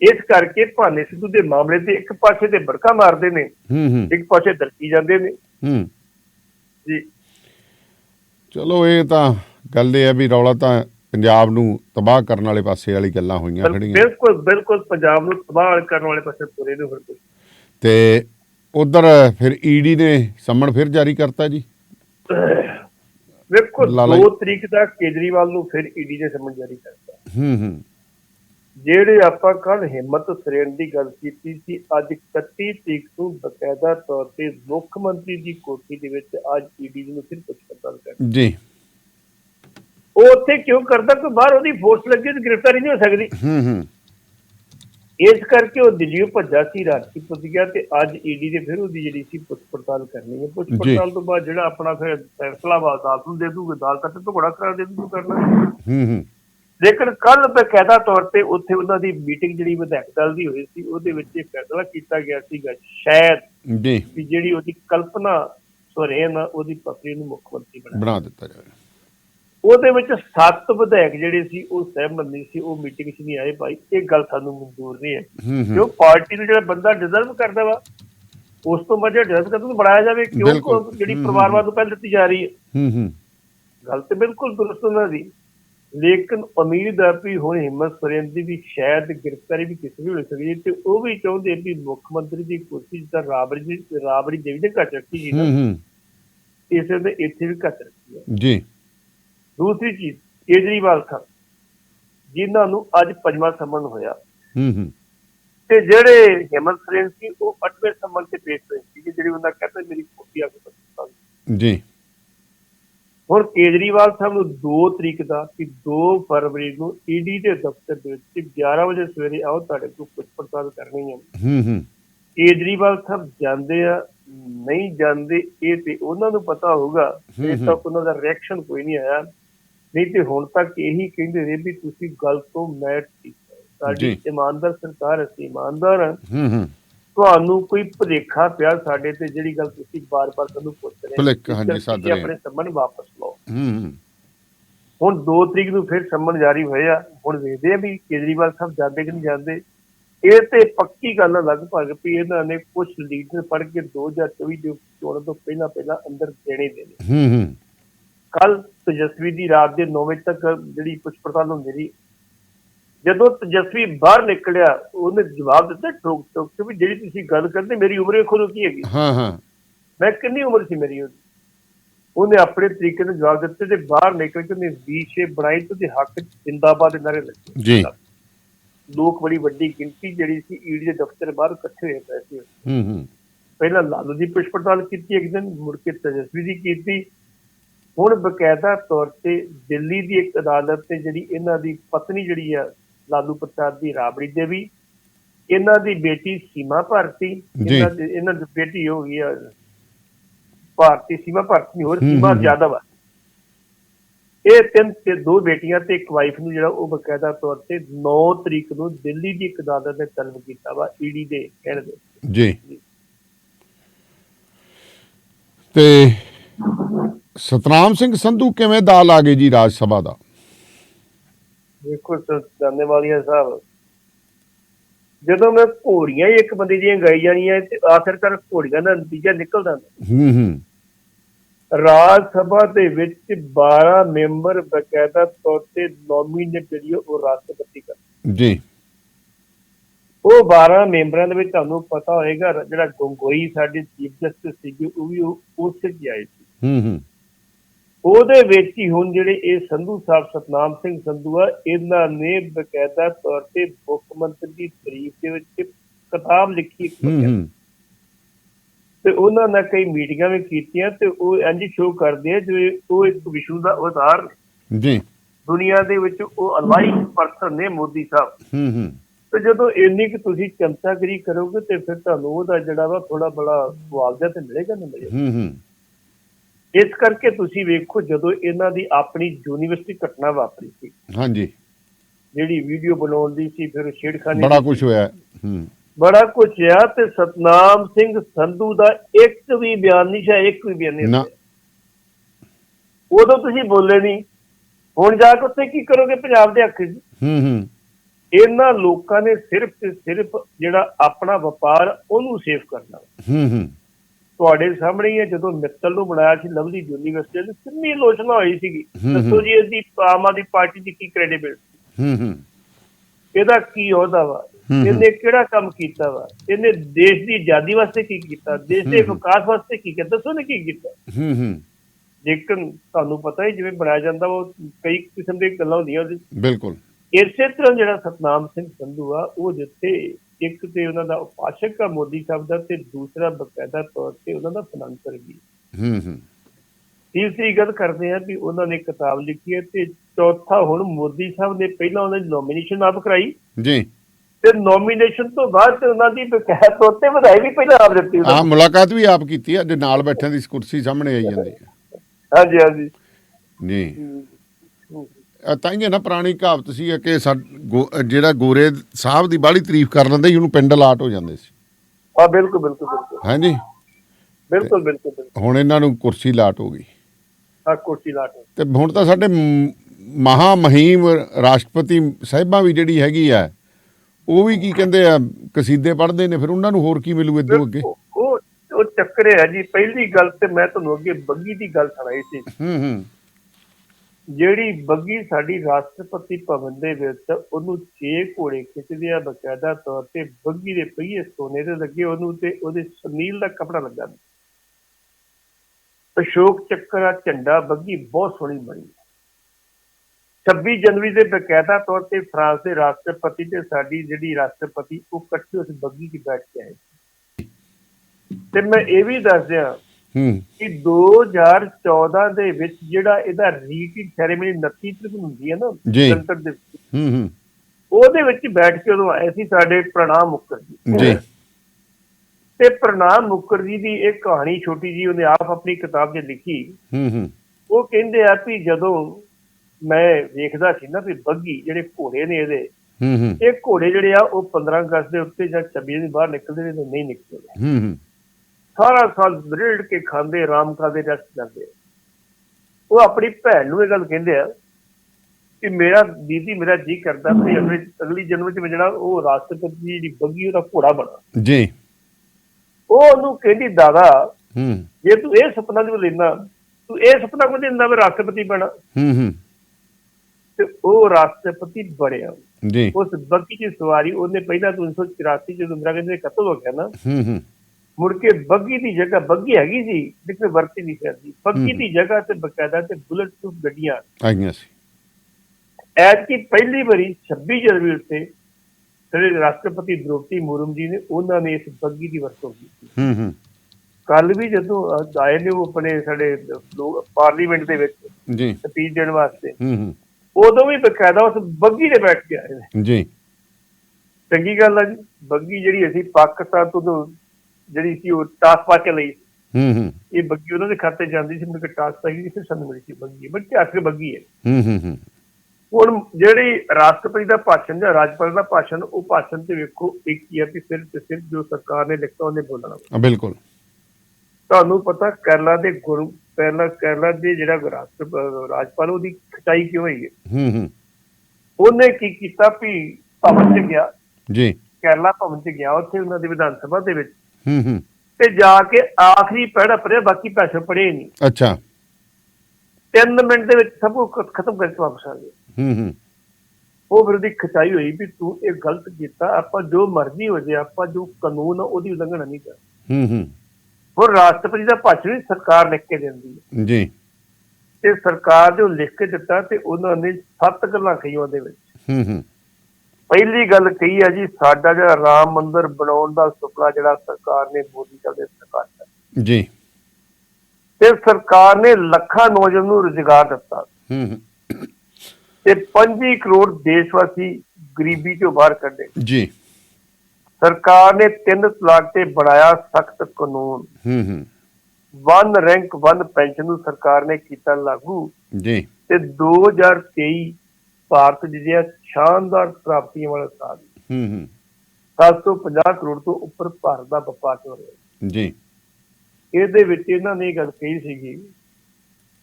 ਇਸ ਕਰਕੇ ਭਾਨੇ ਸਿੱਧੂ ਦੇ ਮਾਮਲੇ ਤੇ ਇੱਕ ਪਾਸੇ ਤੇ ਬੜਕਾ ਮਾਰਦੇ ਨੇ ਹੂੰ ਹੂੰ। ਇੱਕ ਪਾਸੇ ਦਰਕੀ ਜਾਂਦੇ ਨੇ। ਹੂੰ। ਜੀ। ਚਲੋ ਇਹ ਤਾਂ ਗੱਲ ਇਹ ਹੈ ਵੀ ਰੌਲਾ ਤਾਂ ਪੰਜਾਬ ਨੂੰ ਤਬਾਹ ਕਰਨ ਵਾਲੇ ਪਾਸੇ ਵਾਲੀ ਗੱਲਾਂ ਹੋਈਆਂ ਖੜੀਆਂ। ਬਿਲਕੁਲ ਬਿਲਕੁਲ ਪੰਜਾਬ ਨੂੰ ਤਬਾਹ ਕਰਨ ਵਾਲੇ ਪਾਸੇ ਤੁਰੇ ਨੇ ਕੁਛ ਤੇ ਉਧਰ ਫਿਰ ਈਡੀ ਨੇ ਸੰਮਣ ਫਿਰ ਜਾਰੀ ਕਰਤਾ ਜੀ। ਵੇਖੋ ਲਾਲਾ 2 ਤਰੀਕ ਦਾ ਕੇਜਰੀਵਾਲ ਨੂੰ ਫਿਰ ਈਡੀ ਨੇ ਸਮਨ ਜਾਰੀ ਕਰਤਾ। ਹੂੰ ਹੂੰ। ਜਿਹੜੇ ਆਪਾਂ ਕੱਲ ਹਿੰਮਤ ਸਰੇਨ ਦੀ ਗੱਲ ਕੀਤੀ ਸੀ ਅੱਜ 31 ਤਰੀਕ ਨੂੰ ਬਕਾਇਦਾ ਤੌਰ ਤੇ ਮੁੱਖ ਮੰਤਰੀ ਦੀ ਕੋਠੀ ਦੇ ਵਿੱਚ ਅੱਜ ਈਡੀ ਨੂੰ ਫਿਰ ਪੁੱਛ ਪੜਤਾਲ ਜੀ। ਉਹ ਉੱਥੇ ਕਿਉਂ ਕਰਦਾ? ਕਿ ਬਾਹਰ ਉਹਦੀ ਫੋਰਸ ਲੱਗੀ ਤੇ ਗ੍ਰਿਫਤਾਰੀ ਨਹੀਂ ਹੋ ਸਕਦੀ। ਹੂੰ ਹੂੰ। ਇਸ ਕਰਕੇ ਉਹ ਦਿੱਲੀੋਂ ਭੱਜਾ ਸੀ ਰਾਤੀ ਪੁੱਜ ਗਿਆ ਤੇ ਅੱਜ ਈਡੀ ਨੇ ਫਿਰ ਉਹਦੀ ਜਿਹੜੀ ਸੀ ਪੁੱਛ ਪੜਤਾਲ ਕਰਨੀ ਹੈ। ਪੁੱਛ। ਪੜਤਾਲ ਤੋਂ ਬਾਅਦ ਜਿਹੜਾ ਆਪਣਾ ਫਿਰ ਫੈਸਲਾ ਅਦਾਲਤ ਨੂੰ ਦੇ ਦੂਗੇ ਅਦਾਲਤ ਤੇ ਝਗੜਾ ਕਰਾ ਦੇ ਦੂਗੇ ਕਰਨਾ। ਹੂੰ ਹੂੰ। ਲੇਕਿਨ ਕੱਲ ਬਕਾਇਦਾ ਤੌਰ ਤੇ ਉੱਥੇ ਉਹਨਾਂ ਦੀ ਮੀਟਿੰਗ ਜਿਹੜੀ ਵਿਧਾਇਕ ਦਲ ਦੀ ਹੋਈ ਸੀ ਉਹਦੇ ਵਿੱਚ ਇਹ ਫੈਸਲਾ ਕੀਤਾ ਗਿਆ ਸੀਗਾ ਸ਼ਾਇਦ ਜੀ। ਜਿਹੜੀ ਉਹਦੀ ਕਲਪਨਾ ਸੋਰੇਨ ਉਹਦੀ ਪਤਨੀ ਨੂੰ ਮੁੱਖ ਮੰਤਰੀ ਬਣਾ ਦਿੱਤਾ ਜਾਵੇ। ਉਹਦੇ ਵਿੱਚ ਸੱਤ ਵਿਧਾਇਕ ਜਿਹੜੇ ਸੀ ਉਹ ਸਹਿਮਤ ਨਹੀਂ ਸੀ ਉਹ ਮੀਟਿੰਗ 'ਚ ਨਹੀਂ ਆਏ ਭਾਈ। ਇਹ ਗੱਲ ਸਾਨੂੰ ਮਨਜ਼ੂਰ ਨਹੀਂ ਹੈ। ਕਿਉਂ? ਪਾਰਟੀ ਨੂੰ ਜਿਹੜਾ ਬੰਦਾ ਡਿਜ਼ਰਵ ਕਰਦਾ ਵਾ ਉਸ ਤੋਂ ਬਾਅਦ ਜਿਹੜਾ ਡਿਜ਼ਰਵ ਕਰਦਾ ਬਣਾਇਆ ਜਾਵੇ। ਕਿਉਂ। ਜਿਹੜੀ ਪਰਿਵਾਰਵਾਦ ਨੂੰ ਪਹਿਲ ਦਿੱਤੀ ਜਾ ਰਹੀ ਹੈ। ਹੂੰ ਹੂੰ। ਗੱਲ ਤੇ ਬਿਲਕੁਲ ਦੁਰਸਤ ਉਹਨਾਂ ਦੀ। ਲੇਕਿਨ ਉਮੀਦ ਹੈ ਵੀ ਹੁਣ ਹਿੰਮਤ ਸਰੇਨ ਦੀ ਵੀ ਸ਼ਾਇਦ ਗ੍ਰਿਫਤਾਰੀ ਵੀ ਕਿਸੇ ਵੀ ਹੋ ਸਕਦੀ ਹੈ। ਤੇ ਉਹ ਵੀ ਚਾਹੁੰਦੇ ਵੀ ਮੁੱਖ ਮੰਤਰੀ ਦੀ ਕੁਰਸੀ ਦੀ ਰਾਬੜੀ ਦੇਵੀ ਨੇ ਘੱਟ ਰੱਖੀ ਸੀ ਨਾ। ਇਸੇ ਦੇ ਇੱਥੇ ਵੀ ਘੱਟ ਰੱਖੀ ਹੈ। ਜੀ। ਦੂਸਰੀ ਚੀਜ਼ ਕੇਜਰੀਵਾਲ ਸਾਹਿਬ ਜਿਨ੍ਹਾਂ ਨੂੰ ਅੱਜ ਪੰਜਵਾਂ ਸੰਮਨ ਹੋਇਆ। ਹੂੰ ਹੂੰ। ਤੇ ਜਿਹੜੇ ਹਿੰਮਤ ਸਰੇਨ ਸੀ ਉਹ ਅੱਠਵੇਂ ਸੰਮਨ ਤੇ ਪੇਸ਼ ਹੋਏ ਸੀ ਜਿਹੜੀ ਉਹਨਾਂ ਕਹਿੰਦਾ ਮੇਰੀ ਕੁਰਸੀ ਆ ਕੇ ਪਾਕਿਸਤਾਨ ਜੀ। ਹੁਣ ਕੇਜਰੀਵਾਲ ਸਾਹਿਬ ਨੂੰ 2 ਤਰੀਕ ਦਾ ਕਿ 2 ਫਰਵਰੀ ਨੂੰ ਈਡੀ ਦੇ ਦਫ਼ਤਰ ਦੇ ਵਿੱਚ 11 ਵਜੇ ਸਵੇਰੇ ਆਓ ਤੁਹਾਡੇ ਕੋਲ ਪੁੱਛ ਪੜਤਾਲ ਕਰਨੀ ਹੈ ਹੂੰ ਹੂੰ। ਕੇਜਰੀਵਾਲ ਸਾਹਿਬ ਜਾਂਦੇ ਆ ਨਹੀਂ ਜਾਂਦੇ ਇਹ ਤੇ ਉਹਨਾਂ ਨੂੰ ਪਤਾ ਹੋਊਗਾ ਹੂੰ। ਤੱਕ ਉਹਨਾਂ ਦਾ ਰਿਐਕਸ਼ਨ ਕੋਈ ਨਹੀਂ ਆਇਆ। ਨਹੀਂ ਤੇ ਹੁਣ ਤੱਕ ਇਹੀ ਕਹਿੰਦੇ ਰਹੇ ਵੀ ਤੁਸੀਂ ਗੱਲ ਤੋਂ ਮੈਟ ਕੀਤਾ ਸਾਡੀ। ਇਮਾਨਦਾਰ ਸਰਕਾਰ ਅਸੀਂ ਇਮਾਨਦਾਰ ਹਾਂ। ਹੂੰ ਹੂੰ। ਤੁਹਾਨੂੰ ਕੋਈ ਭੁਲੇਖਾ ਪਿਆ ਸਾਡੇ ਤੇ ਜਿਹੜੀ ਗੱਲ ਤੁਸੀਂ ਬਾਰ-ਬਾਰ ਸਾਨੂੰ ਪੁੱਛ ਰਹੇ ਹੋ। ਭੁਲੇਖਾ, ਹਾਂਜੀ, ਰਹੇ ਆਪਣੇ ਸੰਬੰਧ ਵਾਪਸ ਲਓ। ਹੂੰ ਹੂੰ। ਹੁਣ 2 ਤਰੀਕ ਨੂੰ ਫਿਰ ਸੰਮਨ ਜਾਰੀ ਹੋਇਆ ਹੁਣ ਵੇਖਦੇ ਆ ਵੀ ਕੇਜਰੀਵਾਲ ਸਾਹਿਬ ਜਾਂਦੇ ਕਿ ਨਹੀਂ ਜਾਂਦੇ। ਇਹ ਤੇ ਪੱਕੀ ਗੱਲ ਆ ਲਗਭਗ ਵੀ ਇਹਨਾਂ ਨੇ ਕੁਝ ਲੀਡਰ ਪੜ ਕੇ 2024 ਦੇ ਚੋਣ ਤੋਂ ਪਹਿਲਾਂ ਪਹਿਲਾਂ ਅੰਦਰ ਦੇਣੇ ਦੇਣੇ। ਹੂੰ ਹੂੰ। ਕੱਲ ਤੇਜਸਵੀ ਦੀ ਰਾਤ ਦੇ 9 ਵਜੇ ਤੱਕ ਜਿਹੜੀ ਪੁੱਛ ਪੜਤਾਲ ਹੁੰਦੀ ਰਹੀ। ਜਦੋਂ ਤੇਜਸਵੀ ਬਾਹਰ ਨਿਕਲਿਆ ਉਹਨੇ ਜਵਾਬ ਦਿੱਤਾ ਠੋਕ ਠੋਕ ਕੇ ਵੀ ਜਿਹੜੀ ਤੁਸੀਂ ਗੱਲ ਕਰਦੇ ਮੇਰੀ ਉਮਰ ਲੋ ਕੀ ਹੈਗੀ। ਹਾਂ ਹਾਂ। ਮੈਂ ਕਿੰਨੀ ਉਮਰ ਸੀ ਮੇਰੀ ਉਹਦੀ? ਉਹਨੇ ਆਪਣੇ ਤਰੀਕੇ ਨਾਲ ਜਵਾਬ ਦਿੱਤੇ ਤੇ ਬਾਹਰ ਨਿਕਲ ਕੇ ਉਹਨੇ ਵੀ ਸ਼ੇਪ ਬਣਾਈ ਤੇ ਉਹਦੇ ਹੱਕ ਜ਼ਿੰਦਾਬਾਦ ਦੇ ਨਾਰੇ ਲੱਗੇ। ਜੀ। ਲੋਕ ਬੜੀ ਵੱਡੀ ਗਿਣਤੀ ਜਿਹੜੀ ਸੀ ਈਡੀ ਦੇ ਦਫ਼ਤਰ ਬਾਹਰ ਇਕੱਠੇ ਹੋਏ ਪਏ ਸੀ। ਹੂੰ ਹੂੰ। ਪਹਿਲਾਂ ਲਾਲੂ ਦੀ ਪੁੱਛ ਪੜਤਾਲ ਕੀਤੀ ਇੱਕ ਦਿਨ ਮੁੜ ਕੇ ਤੇਜਸਵੀ ਦੀ ਕੀਤੀ। ਹੁਣ ਬਕਾਇਦਾ ਤੌਰ ਤੇ ਦਿੱਲੀ ਦੀ ਇੱਕ ਅਦਾਲਤ ਤੇ ਜਿਹੜੀ ਇਹਨਾਂ ਦੀ ਪਤਨੀ ਜਿਹੜੀ ਆ ਲਾਲੂ ਪ੍ਰਸਾਦ ਦੀ ਰਾਬੜੀ ਦੇਵੀ ਇਹਨਾਂ ਦੀ ਬੇਟੀ ਸੀਮਾ ਭਾਰਤੀ। ਇਹਨਾਂ ਦੀ ਇਹਨਾਂ ਦੀ ਬੇਟੀ ਹੋ ਗਈ ਆ ਭਾਰਤੀ ਸੀਮਾ ਭਾਰਤੀ ਹੋਰ ਸੀਮਾ। ਯਾਦਵ ਆ ਇਹ ਤਿੰਨ ਤੇ ਦੋ ਬੇਟੀਆਂ ਤੇ ਇੱਕ ਵਾਈਫ ਨੂੰ ਜਿਹੜਾ ਉਹ ਬਕਾਇਦਾ ਤੌਰ ਤੇ 9 ਤਰੀਕ ਨੂੰ ਦਿੱਲੀ ਦੀ ਇੱਕ ਅਦਾਲਤ ਨੇ ਤਲਬ ਕੀਤਾ ਵਾ ਈਡੀ ਦੇ ਕਹਿਣ ਦੇ ਜੀ ਤੇ ਸਤਨਾਮ ਸਿੰਘ ਸੰਧੂ ਕਿਵੇਂ ਆ ਗਈ ਜੀ ਰਾਜ ਸਭਾ ਦਾ? ਦੇਖੋ ਜਾਣੇ ਵਾਲੀਆ ਸਾਹਿਬ ਜਦੋਂ ਮੈਂ ਘੋੜੀਆਂ ਇੱਕ ਬੰਦੇ ਦੀਆਂ ਗਾਈ ਜਾਣੀਆਂ ਤੇ ਆਖਿਰਕਾਰ ਘੋੜੀਆਂ ਦਾ ਨਤੀਜਾ ਨਿਕਲਦਾ। ਹੂੰ ਹੂੰ। ਰਾਜ ਸਭਾ ਦੇ ਵਿੱਚ 12 ਮੈਂਬਰ ਬਕਾਇਦਾ ਤੌਰ ਤੇ ਨੋਮੀਨੇਟ ਜਿਹੜੀ ਉਹ ਰਾਸ਼ਟਰਪਤੀ ਕਰ ਜੀ। ਉਹ 12 ਮੈਂਬਰਾਂ ਦੇ ਵਿੱਚ ਤੁਹਾਨੂੰ ਪਤਾ ਹੋਏਗਾ ਜਿਹੜਾ ਗੰਗੋਈ ਸਾਡੇ ਚੀਫ ਜਸਟਿਸ ਸੀਗੇ ਉਹ ਵੀ ਉਸੇ ਚ ਆਏ ਸੀ। ਹੂੰ ਹੂੰ। ਉਹਦੇ ਵਿੱਚ ਹੀ ਹੁਣ ਜਿਹੜੇ ਇਹ ਸੰਧੂ ਸਾਹਿਬ ਸਤਨਾਮ ਸਿੰਘ ਸੰਧੂ ਆ ਇਹਨਾਂ ਨੇ ਬਕਾਇਦਾ ਤੌਰ ਤੇ ਮੁੱਖ ਮੰਤਰੀ ਦੀ ਤਾਰੀਫ ਦੇ ਵਿੱਚ ਕਿਤਾਬ ਲਿਖੀ ਇੱਕ ਤੇ ਉਹਨਾਂ ਨਾਲ ਕਈ ਮੀਟਿੰਗਾਂ ਵੀ ਕੀਤੀਆਂ ਤੇ ਉਹ ਇੰਜ ਸ਼ੋਅ ਕਰਦੇ ਆ ਜਿਵੇਂ ਉਹ ਇੱਕ ਵਿਸ਼ਨੂੰ ਦਾ ਅਵਤਾਰ। ਜੀ। ਦੁਨੀਆ ਦੇ ਵਿੱਚ ਉਹ ਅਲਵਾਈ ਪਰਸਨ ਨੇ ਮੋਦੀ ਸਾਹਿਬ। ਹੂੰ ਹੂੰ। ਤੇ ਜਦੋਂ ਇੰਨੀ ਕਿ ਤੁਸੀਂ ਚਮਚਾਗਰੀ ਕਰੋਗੇ ਤੇ ਫਿਰ ਤੁਹਾਨੂੰ ਉਹਦਾ ਜਿਹੜਾ ਵਾ ਥੋੜਾ ਬੜਾ ਮੁਆਵਜ਼ਾ ਤੇ ਮਿਲੇਗਾ ਨਾ ਮਿਲੇਗਾ ਹੂੰ ਹੂੰ। ਇਸ ਕਰਕੇ ਤੁਸੀਂ ਵੇਖੋ ਜਦੋਂ ਇਹਨਾਂ ਦੀ ਆਪਣੀ ਯੂਨੀਵਰਸਿਟੀ ਘਟਨਾ ਵਾਪਰੀ ਸੀ। ਹਾਂਜੀ। ਜਿਹੜੀ ਵੀਡੀਓ ਬਣਾਉਣ ਦੀ ਸੀ ਫਿਰ ਛੇੜਖਾਨੀ ਬੜਾ ਕੁਝ ਹੋਇਆ ਹੂੰ। ਬੜਾ ਕੁਝ ਆ ਤੇ ਸਤਨਾਮ ਸਿੰਘ ਸੰਧੂ ਦਾ ਇੱਕ ਵੀ ਬਿਆਨ ਨਹੀਂ ਸ਼ਾਇਦ ਇੱਕ ਵੀ ਬਿਆਨ ਨਹੀਂ ਨਾ। ਉਦੋਂ ਤੁਸੀਂ ਬੋਲੇ ਨਹੀਂ ਹੁਣ ਜਾ ਕੇ ਉੱਥੇ ਕੀ ਕਰੋਗੇ ਪੰਜਾਬ ਦੇ ਹੱਕ ਹੂੰ ਹੂੰ। ਇਹਨਾਂ ਲੋਕਾਂ ਨੇ ਸਿਰਫ ਤੇ ਸਿਰਫ ਜਿਹੜਾ ਆਪਣਾ ਵਪਾਰ ਉਹਨੂੰ ਸੇਫ ਕਰਨਾ। ਹੂੰ ਹੂੰ। ਤੁਹਾਡੇ ਸਾਹਮਣੇ ਹੀ ਹੈ ਜਦੋਂ ਮਿੱਤਲ ਨੂੰ ਬਣਾਇਆ ਸੀ ਲਵਲੀ ਯੂਨੀਵਰਸਿਟੀ ਦੀ ਕਿੰਨੀ ਆਲੋਚਨਾ ਹੋਈ ਸੀਗੀ। ਦੱਸੋ ਜੀ ਇਹਦੀ ਆਮ ਆਦਮੀ ਪਾਰਟੀ ਦੀ ਕੀ ਕ੍ਰੈਡੀਬਿਲਿਟੀ ਹੂੰ ਹੂੰ। ਇਹਦਾ ਕੀ ਅਹੁਦਾ ਵਾ। ਇਹਨੇ ਕਿਹੜਾ ਕੰਮ ਕੀਤਾ ਵਾ? ਇਹਨੇ ਦੇਸ਼ ਦੀ ਆਜ਼ਾਦੀ ਵਾਸਤੇ ਕੀ ਕੀਤਾ? ਦੇਸ਼ ਦੇ ਵਿਕਾਸ ਵਾਸਤੇ ਕੀ ਕੀਤਾ? ਦੱਸੋ ਨੇ ਕੀ ਕੀਤਾ? ਹੂੰ ਹੂੰ। ਲੇਕਿਨ ਤੁਹਾਨੂੰ ਪਤਾ ਹੀ ਜਿਵੇਂ ਬਣਾਇਆ ਜਾਂਦਾ ਵਾ, ਉਹ ਕਈ ਕਿਸਮ ਦੀਆਂ ਗੱਲਾਂ ਹੁੰਦੀਆਂ ਉਹਦੇ। ਬਿਲਕੁਲ। ਇਸੇ ਤਰ੍ਹਾਂ ਜਿਹੜਾ ਸਤਨਾਮ ਸਿੰਘ ਸੰਧੂ ਆ ਉਹ ਜਿੱਥੇ ਇੱਕ ਤੇ ਉਹਨਾਂ ਦਾ ਉਪਾਸ਼ਕ ਆ ਮੋਦੀ ਸਾਹਿਬ ਦਾ ਤੇ ਦੂਸਰਾ ਬਕਾਇਦਾ ਤੌਰ ਤੇ ਉਹਨਾਂ ਦਾ ਫਾਈਨਾਂਸਰ ਵੀ ਹੂੰ ਹੂੰ। ਤੀਸਰੀ ਗੱਲ ਕਰਦੇ ਆ ਵੀ ਉਹਨਾਂ ਨੇ ਕਿਤਾਬ ਲਿਖੀ ਹੈ ਤੇ ਚੌਥਾ ਹੁਣ ਮੋਦੀ ਸਾਹਿਬ ਨੇ ਪਹਿਲਾਂ ਉਹਨਾਂ ਦੀ ਨੋਮੀਨੇਸ਼ਨ ਆਪ ਕਰਾਈ। ਜੀ। ਤੇ ਨੋਮੀਨੇਸ਼ਨ ਤੋਂ ਬਾਅਦ ਤੇ ਉਹਨਾਂ ਦੀ ਬਕਾਇਦਾ ਤੌਰ ਤੇ ਵਧਾਈ ਵੀ ਪਹਿਲਾਂ ਆਪ ਦਿੱਤੀ ਉਹਨਾਂ ਆ ਮੁਲਾਕਾਤ ਵੀ ਆਪ ਕੀਤੀ ਹੈ ਅੱਜ ਨਾਲ ਬੈਠਿਆਂ ਦੀ ਕੁਰਸੀ ਸਾਹਮਣੇ ਆਈ ਜਾਂਦੀ ਹੈ। ਹਾਂਜੀ ਹਾਂਜੀ। ਜੀ। ਤਾਂ ਹੀ ਨਾ ਪੁਰਾਣੀ ਕਹਾਵਤ ਸੀ ਕਿ ਜਿਹੜਾ ਗੋਰੇ ਸਾਹਿਬ ਦੀ ਬਾਹਲੀ ਤਾਰੀਫ ਕਰ ਲੈਂਦੇ ਸੀ ਉਹਨੂੰ ਪਿੰਡ ਲਾਟ ਹੋ ਜਾਂਦੇ ਸੀ। ਹਾਂ ਬਿਲਕੁਲ ਬਿਲਕੁਲ ਬਿਲਕੁਲ। ਹਾਂਜੀ? ਬਿਲਕੁਲ ਬਿਲਕੁਲ ਹੁਣ ਇਹਨਾਂ ਨੂੰ ਕੁਰਸੀ ਲਾਟ ਹੋ ਗਈ। ਆ ਕੋਠੀ ਲਾਟ ਤੇ ਹੁਣ ਤਾਂ ਸਾਡੇ ਮਹਾ ਮਹੀਮ ਰਾਸ਼ਟਰਪਤੀ ਸਾਹਿਬਾਂ ਵੀ ਜਿਹੜੀ ਹੈਗੀ ਆ ਉਹ ਵੀ ਕੀ ਕਹਿੰਦੇ ਆ ਕਸੀਦੇ ਪੜ੍ਹਦੇ ਨੇ ਫਿਰ ਉਹਨਾਂ ਨੂੰ ਹੋਰ ਕੀ ਮਿਲੂ ਇਦੋਂ ਅੱਗੇ? ਉਹ ਉਹ ਚੱਕਰ ਹੈ ਜੀ ਪਹਿਲੀ ਗੱਲ ਤੇ ਮੈਂ ਤੁਹਾਨੂੰ ਅੱਗੇ ਬੱਗੀ ਦੀ ਗੱਲ ਸੁਣਾਈ ਸੀ। ਹੂੰ ਹੂੰ। ਜਿਹੜੀ ਬੱਗੀ ਸਾਡੀ ਰਾਸ਼ਟਰਪਤੀ ਭਵਨ ਦੇ ਵਿੱਚ ਉਹਨੂੰ 6 ਘੋੜੇ ਖਿੱਚਦੇ ਆ ਬਕਾਇਦਾ ਤੌਰ ਤੇ ਬੱਗੀ ਦੇ ਪਹੀਏ ਸੋਨੇ ਦੇ ਲੱਗੇ ਉਹਨੂੰ ਤੇ ਉਹਦੇ ਸੁਨੀਲ ਦਾ ਕਪੜਾ ਲੱਗਾ। ਅਸ਼ੋਕ ਚੱਕਰ ਆ ਝੰਡਾ, ਬੱਗੀ ਬਹੁਤ ਸੋਹਣੀ ਬਣੀ। 26 ਜਨਵਰੀ ਦੇ ਬਕਾਇਦਾ ਤੌਰ ਤੇ ਫਰਾਂਸ ਦੇ ਰਾਸ਼ਟਰਪਤੀ ਤੇ ਸਾਡੀ ਜਿਹੜੀ ਰਾਸ਼ਟਰਪਤੀ, ਉਹ ਇਕੱਠੇ ਉਸ ਬੱਗੀ 'ਚ ਬੈਠ ਕੇ ਆਏ। ਤੇ ਮੈਂ ਇਹ ਵੀ ਦੱਸ ਦਿਆਂ ਹੂੰ। ਕਿ 2014 ਦੇ ਵਿੱਚ ਜਿਹੜਾ ਇਹਦਾ ਰੀਟਿੰਗ ਸੈਰੇਮਨੀ 29 ਤਰੀਕ ਨੂੰ ਹੁੰਦੀ ਹੈ ਨਾ। ਜੰਤਰ ਦੇ ਹੂੰ ਹੂੰ। ਉਹਦੇ ਵਿੱਚ ਬੈਠ ਕੇ ਉਦੋਂ ਆਏ ਸੀ ਸਾਡੇ ਪ੍ਰਣਾਮ ਮੁਖਰਜੀ। ਜੀ। ਤੇ ਪ੍ਰਣਾਮ ਮੁਖਰਜੀ ਦੀ ਇੱਕ ਕਹਾਣੀ ਛੋਟੀ ਜੀ ਉਹਨੇ ਆਪ ਆਪਣੀ ਕਿਤਾਬ 'ਚ ਲਿਖੀ। ਹੂੰ ਹੂੰ। ਉਹ ਕਹਿੰਦੇ ਆ ਕਿ ਜਦੋਂ ਮੈਂ ਵੇਖਦਾ ਸੀ ਨਾ ਵੀ ਬੱਗੀ ਜਿਹੜੇ ਘੋੜੇ ਨੇ ਇਹਦੇ ਹੂੰ ਹੂੰ। ਇਹ ਘੋੜੇ ਜਿਹੜੇ ਆ ਉਹ 15 ਅਗਸਤ ਦੇ ਉੱਤੇ ਜਾਂ 26 ਦੇ ਬਾਹਰ ਨਿਕਲਦੇ ਨੇ ਨਹੀਂ ਨਿਕਲਦੇ। ਹੂੰ ਹੂੰ। ਸਾਰਾ ਸਾਲ ਰੇੜ ਕੇ ਖਾਂਦੇ ਆਰਾਮ ਕਰਦੇ ਰੈਸਟ ਕਰਦੇ। ਉਹ ਆਪਣੀ ਭੈਣ ਨੂੰ ਇਹ ਗੱਲ ਕਹਿੰਦੇ ਆ ਕਿ ਮੇਰਾ ਦੀਦੀ ਮੇਰਾ ਜੀ ਕਰਦਾ ਵੀ ਅਗਲੇ ਅਗਲੀ ਜਨਮ ਚ ਮੈਂ ਜਿਹੜਾ ਉਹ ਰਾਸ਼ਟਰਪਤੀ ਦੀ ਜਿਹੜੀ ਬੱਗੀ ਉਹਦਾ ਘੋੜਾ ਬਣਾ। ਜੀ। ਉਹ ਉਹਨੂੰ ਕਹਿੰਦੀ ਦਾਦਾ ਹੂੰ। ਜੇ ਤੂੰ ਇਹ ਸੁਪਨਾ ਵੀ ਲੈਣਾ ਤੂੰ ਇਹ ਸੁਪਨਾ ਕੋ ਦਿੰਦਾ ਮੈਂ ਰਾਸ਼ਟਰਪਤੀ ਬਣਾ? ਹੂੰ ਹੂੰ। ਤੇ ਉਹ ਰਾਸ਼ਟਰਪਤੀ ਬਣਿਆ। ਜੀ। ਉਸ ਬੱਗੀ ਦੀ ਸਵਾਰੀ ਉਹਨੇ ਪਹਿਲਾਂ 1984 ਜਦੋਂ ਮੇਰਾ ਕਹਿੰਦੇ ਕਤਲ ਹੋ ਗਿਆ ਨਾ ਹੂੰ ਹੂੰ। ਮੁੜ ਕੇ ਬੱਗੀ ਦੀ ਜਗ੍ਹਾ ਬੱਗੀ ਹੈਗੀ ਸੀ ਲੇਕਿਨ ਵਰਤੀ ਨਹੀਂ ਕਰਦੀ ਬੱਗੀ ਦੀ ਜਗ੍ਹਾ ਤੇ ਬਕਾਇਦਾ ਤੇ ਬੁਲਟ ਪ੍ਰੂਫ ਗੱਡੀਆਂ ਆਈਆਂ ਸੀ। ਐਤ ਕੀ ਪਹਿਲੀ ਵਾਰੀ 26 ਜਨਵਰੀ ਉੱਤੇ ਜਿਹੜੇ ਰਾਸ਼ਟਰਪਤੀ ਦ੍ਰੋਪਦੀ ਮੁਰਮੂ ਜੀ ਨੇ ਉਹਨਾਂ ਨੇ ਇਸ ਬੱਗੀ ਦੀ ਵਰਤੋਂ ਕੀਤੀ। ਹੂੰ ਹੂੰ। ਕੱਲ ਵੀ ਜਦੋਂ ਆਏ ਨੇ ਉਹ ਆਪਣੇ ਸਾਡੇ ਪਾਰਲੀਮੈਂਟ ਦੇ ਵਿੱਚ ਜੀ। ਸਪੀਚ ਦੇਣ ਵਾਸਤੇ ਹੂੰ ਹੂੰ। ਉਦੋਂ ਵੀ ਬਕਾਇਦਾ ਉਸ ਬੱਗੀ ਦੇ ਬੈਠ ਕੇ ਆਏ ਨੇ। ਜੀ। ਚੰਗੀ ਗੱਲ ਆ ਜੀ। ਬੱਗੀ ਜਿਹੜੀ ਅਸੀਂ ਪਾਕਿਸਤਾਨ ਤੋਂ ਜਿਹੜੀ ਸੀ ਉਹ ਟਾਸ ਪਾ ਕੇ ਲਈ। ਹੂੰ ਹੂੰ। ਇਹ ਬੱਗੀ ਉਹਨਾਂ ਦੇ ਖਾਤੇ ਜਾਂਦੀ ਸੀ ਮੇਰੇ ਟਾਸ ਪਾਈ ਸੀ ਫਿਰ ਸਾਨੂੰ ਮਿਲੀ ਸੀ ਬੱਗੀ। ਬੜੀ ਇਤਿਹਾਸਕ ਬੱਗੀ ਹੈ। ਹੂੰ ਹੂੰ ਹੂੰ। ਹੁਣ ਜਿਹੜੀ ਰਾਸ਼ਟਰਪਤੀ ਦਾ ਭਾਸ਼ਣ ਜਾਂ ਰਾਜਪਾਲ ਦਾ ਭਾਸ਼ਣ ਉਹ ਭਾਸ਼ਣ ਤੇ ਵੇਖੋ ਇੱਕ ਹੀ ਹੈ ਕਿ ਸਿਰਫ ਤੇ ਸਿਰਫ ਜੋ ਸਰਕਾਰ ਨੇ ਲਿਖਤਾ ਉਹਨੇ ਬੋਲਣਾ। ਬਿਲਕੁਲ। ਤੁਹਾਨੂੰ ਪਤਾ ਕੇਰਲਾ ਦੇ ਗੁਰੂ ਕੇਰਲਾ ਕੇਰਲਾ ਦੇ ਜਿਹੜਾ ਰਾਸ਼ਟਰ ਰਾਜਪਾਲ ਉਹਦੀ ਖਟਾਈ ਕਿਉਂ ਹੋਈ ਹੈ? ਹੂੰ ਹੂੰ। ਉਹਨੇ ਕੀ ਕੀਤਾ ਵੀ ਭਵਨ ਚ ਗਿਆ। ਜੀ। ਕੈਰਲਾ ਭਵਨ ਚ ਗਿਆ ਉੱਥੇ ਉਹਨਾਂ ਦੀ ਵਿਧਾਨ ਸਭਾ ਦੇ ਵਿੱਚ। ਹੂੰ ਹੂੰ। ਤੇ ਜਾ ਕੇ ਆਖਰੀ ਪੜ੍ਹ ਪੜਿਆ ਬਾਕੀ ਪੈਸੇ ਪੜ੍ਹੇ ਨਹੀਂ ਅੱਛਾ। 3 ਮਿੰਟ ਦੇ ਵਿੱਚ ਸਭ ਕੁਝ ਖਤਮ ਕਰਕੇ ਵਾਪਸ ਆ ਗਏ। ਹੂੰ ਹੂੰ। ਉਹ ਫਿਰ ਉਹਦੀ ਖਚਾਈ ਹੋਈ ਵੀ ਤੂੰ ਇਹ ਗਲਤ ਕੀਤਾ ਆਪਾਂ ਜੋ ਮਰਜ਼ੀ ਹੋ ਜੇ ਆਪਾਂ ਜੋ ਕਾਨੂੰਨ ਉਹਦੀ ਉਲੰਘਣਾ ਨਹੀਂ ਕਰ। ਹੂੰ ਹੂੰ। ਹੁਣ ਰਾਸ਼ਟਰਪਤੀ ਦਾ ਭਾਸ਼ਣ ਵੀ ਸਰਕਾਰ ਲਿਖ ਕੇ ਦਿੰਦੀ ਹੈ। ਜੀ। ਤੇ ਸਰਕਾਰ ਜੋ ਲਿਖ ਕੇ ਦਿੱਤਾ ਤੇ ਉਹਨਾਂ ਨੇ ਸੱਤ ਗੱਲਾਂ ਕਹੀਆਂ ਉਹਦੇ ਵਿੱਚ। ਹੂੰ ਹੂੰ। ਪਹਿਲੀ ਗੱਲ ਕਹੀ ਹੈ ਜੀ ਸਾਡਾ ਜਿਹੜਾ ਰਾਮ ਮੰਦਿਰ ਬਣਾਉਣ ਦਾ ਸੁਪਨਾ ਜਿਹੜਾ ਸਰਕਾਰ ਨੇ ਮੋਦੀ ਸਾਹਿਬ ਦੇ ਸਰਕਾਰ ਦਾ ਜੀ। ਤੇ ਸਰਕਾਰ ਨੇ ਲੱਖਾਂ ਨੌਜਵਾਨ ਨੂੰ ਰੁਜ਼ਗਾਰ ਦਿੱਤਾ। ਹੂੰ ਤੇ 25 ਕਰੋੜ ਦੇਸ਼ਵਾਸੀ ਗਰੀਬੀ ਚੋਂ ਬਾਹਰ ਕੱਢੇ। ਜੀ। ਸਰਕਾਰ ਨੇ ਤਿੰਨ ਤਲਾਕ ਤੇ ਬਣਾਇਆ ਸਖਤ ਕਾਨੂੰਨ। ਹੂੰ ਹੂੰ। ਵਨ ਰੈਂਕ ਵਨ ਪੈਨਸ਼ਨ ਨੂੰ ਸਰਕਾਰ ਨੇ ਕੀਤਾ ਲਾਗੂ। ਜੀ। ਤੇ 2023 ਭਾਰਤ ਜਿਹੜੀਆਂ ਸ਼ਾਨਦਾਰ ਪ੍ਰਾਪਤੀਆਂ ਵਾਲਾ ਸਾਲ ਹੂੰ ਹੂੰ। 750 ਕਰੋੜ ਤੋਂ ਉੱਪਰ ਭਾਰਤ ਦਾ ਵਪਾਰ ਹੋ ਰਿਹਾ ਜੀ। ਇਹਦੇ ਵਿੱਚ ਇਹਨਾਂ ਨੇ ਗੱਲ ਕਹੀ ਸੀਗੀ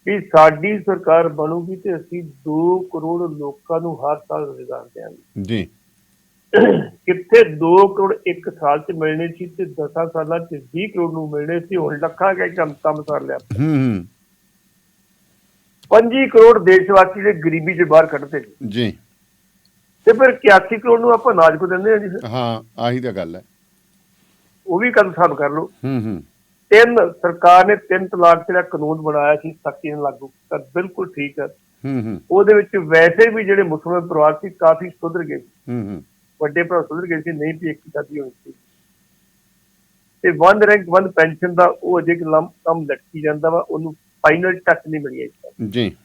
ਕਿ ਸਾਡੀ ਸਰਕਾਰ ਬਣੂਗੀ ਤੇ ਅਸੀਂ 2 ਕਰੋੜ ਲੋਕਾਂ ਨੂੰ ਹਰ ਸਾਲ ਰੁਜ਼ਗਾਰ ਦੇਵਾਂਗੇ। ਜੀ। ਕਿੱਥੇ 2 ਕਰੋੜ ਇੱਕ ਸਾਲ 'ਚ ਮਿਲਣੇ ਸੀ ਤੇ 10 ਸਾਲਾਂ 'ਚ 20 ਕਰੋੜ ਨੂੰ ਮਿਲਣੇ ਸੀ ਹੁਣ ਲੱਖਾਂ ਕੇ ਕੰਮ ਕੰਮ ਕਰ ਲਿਆ ਹੂੰ। 25 ਕਰੋੜ ਦੇਸ਼ਵਾਸੀ ਦੇ ਗਰੀਬੀ 'ਚ ਬਾਹਰ ਕੱਢਦੇ ਸੀ। ਜੀ। ਤੇ ਫਿਰ 81 ਕਰੋੜ ਨੂੰ ਆਪਾਂ ਅਨਾਜ ਕੋ ਦਿੰਦੇ ਆ ਜੀ ਫਿਰ। ਹਾਂ ਆਹੀ ਤਾਂ ਗੱਲ ਹੈ। ਉਹ ਵੀ ਹਿਸਾਬ ਕਰ ਲਓ। ਹੂੰ ਹੂੰ। ਤਿੰਨ ਸਰਕਾਰ ਨੇ ਤਿੰਨ ਤਲਾਕ ਜਿਹੜਾ ਕਾਨੂੰਨ ਬਣਾਇਆ ਸੀ ਸਖਤੀ ਨਾਲ ਲਾਗੂ ਕੀਤਾ ਬਿਲਕੁਲ ਠੀਕ ਹੈ। ਹੂੰ ਹੂੰ। ਉਹਦੇ ਵਿੱਚ ਵੈਸੇ ਵੀ ਜਿਹੜੇ ਮੁਸਲਮਾਨ ਪਰਿਵਾਰ ਸੀ ਕਾਫੀ ਸੁਧਰ ਗਏ ਹੂੰ ਹੂੰ। ਵੱਡੇ ਭਰਾ ਸੁਧਰ ਗਏ ਸੀ ਨਹੀਂ ਵੀ ਇੱਕ ਸ਼ਾਦੀ ਹੋਈ ਸੀ। ਤੇ ਵਨ ਰੈਂਕ ਵਨ ਪੈਨਸ਼ਨ ਦਾ ਉਹ ਅਜੇ ਲੰਮ ਕੰਮ ਲਟਕੀ ਜਾਂਦਾ ਵਾ ਉਹਨੂੰ ਫਾਈਨਲ ਟੱਚ ਨਹੀਂ ਮਿਲੀ ਜੀ।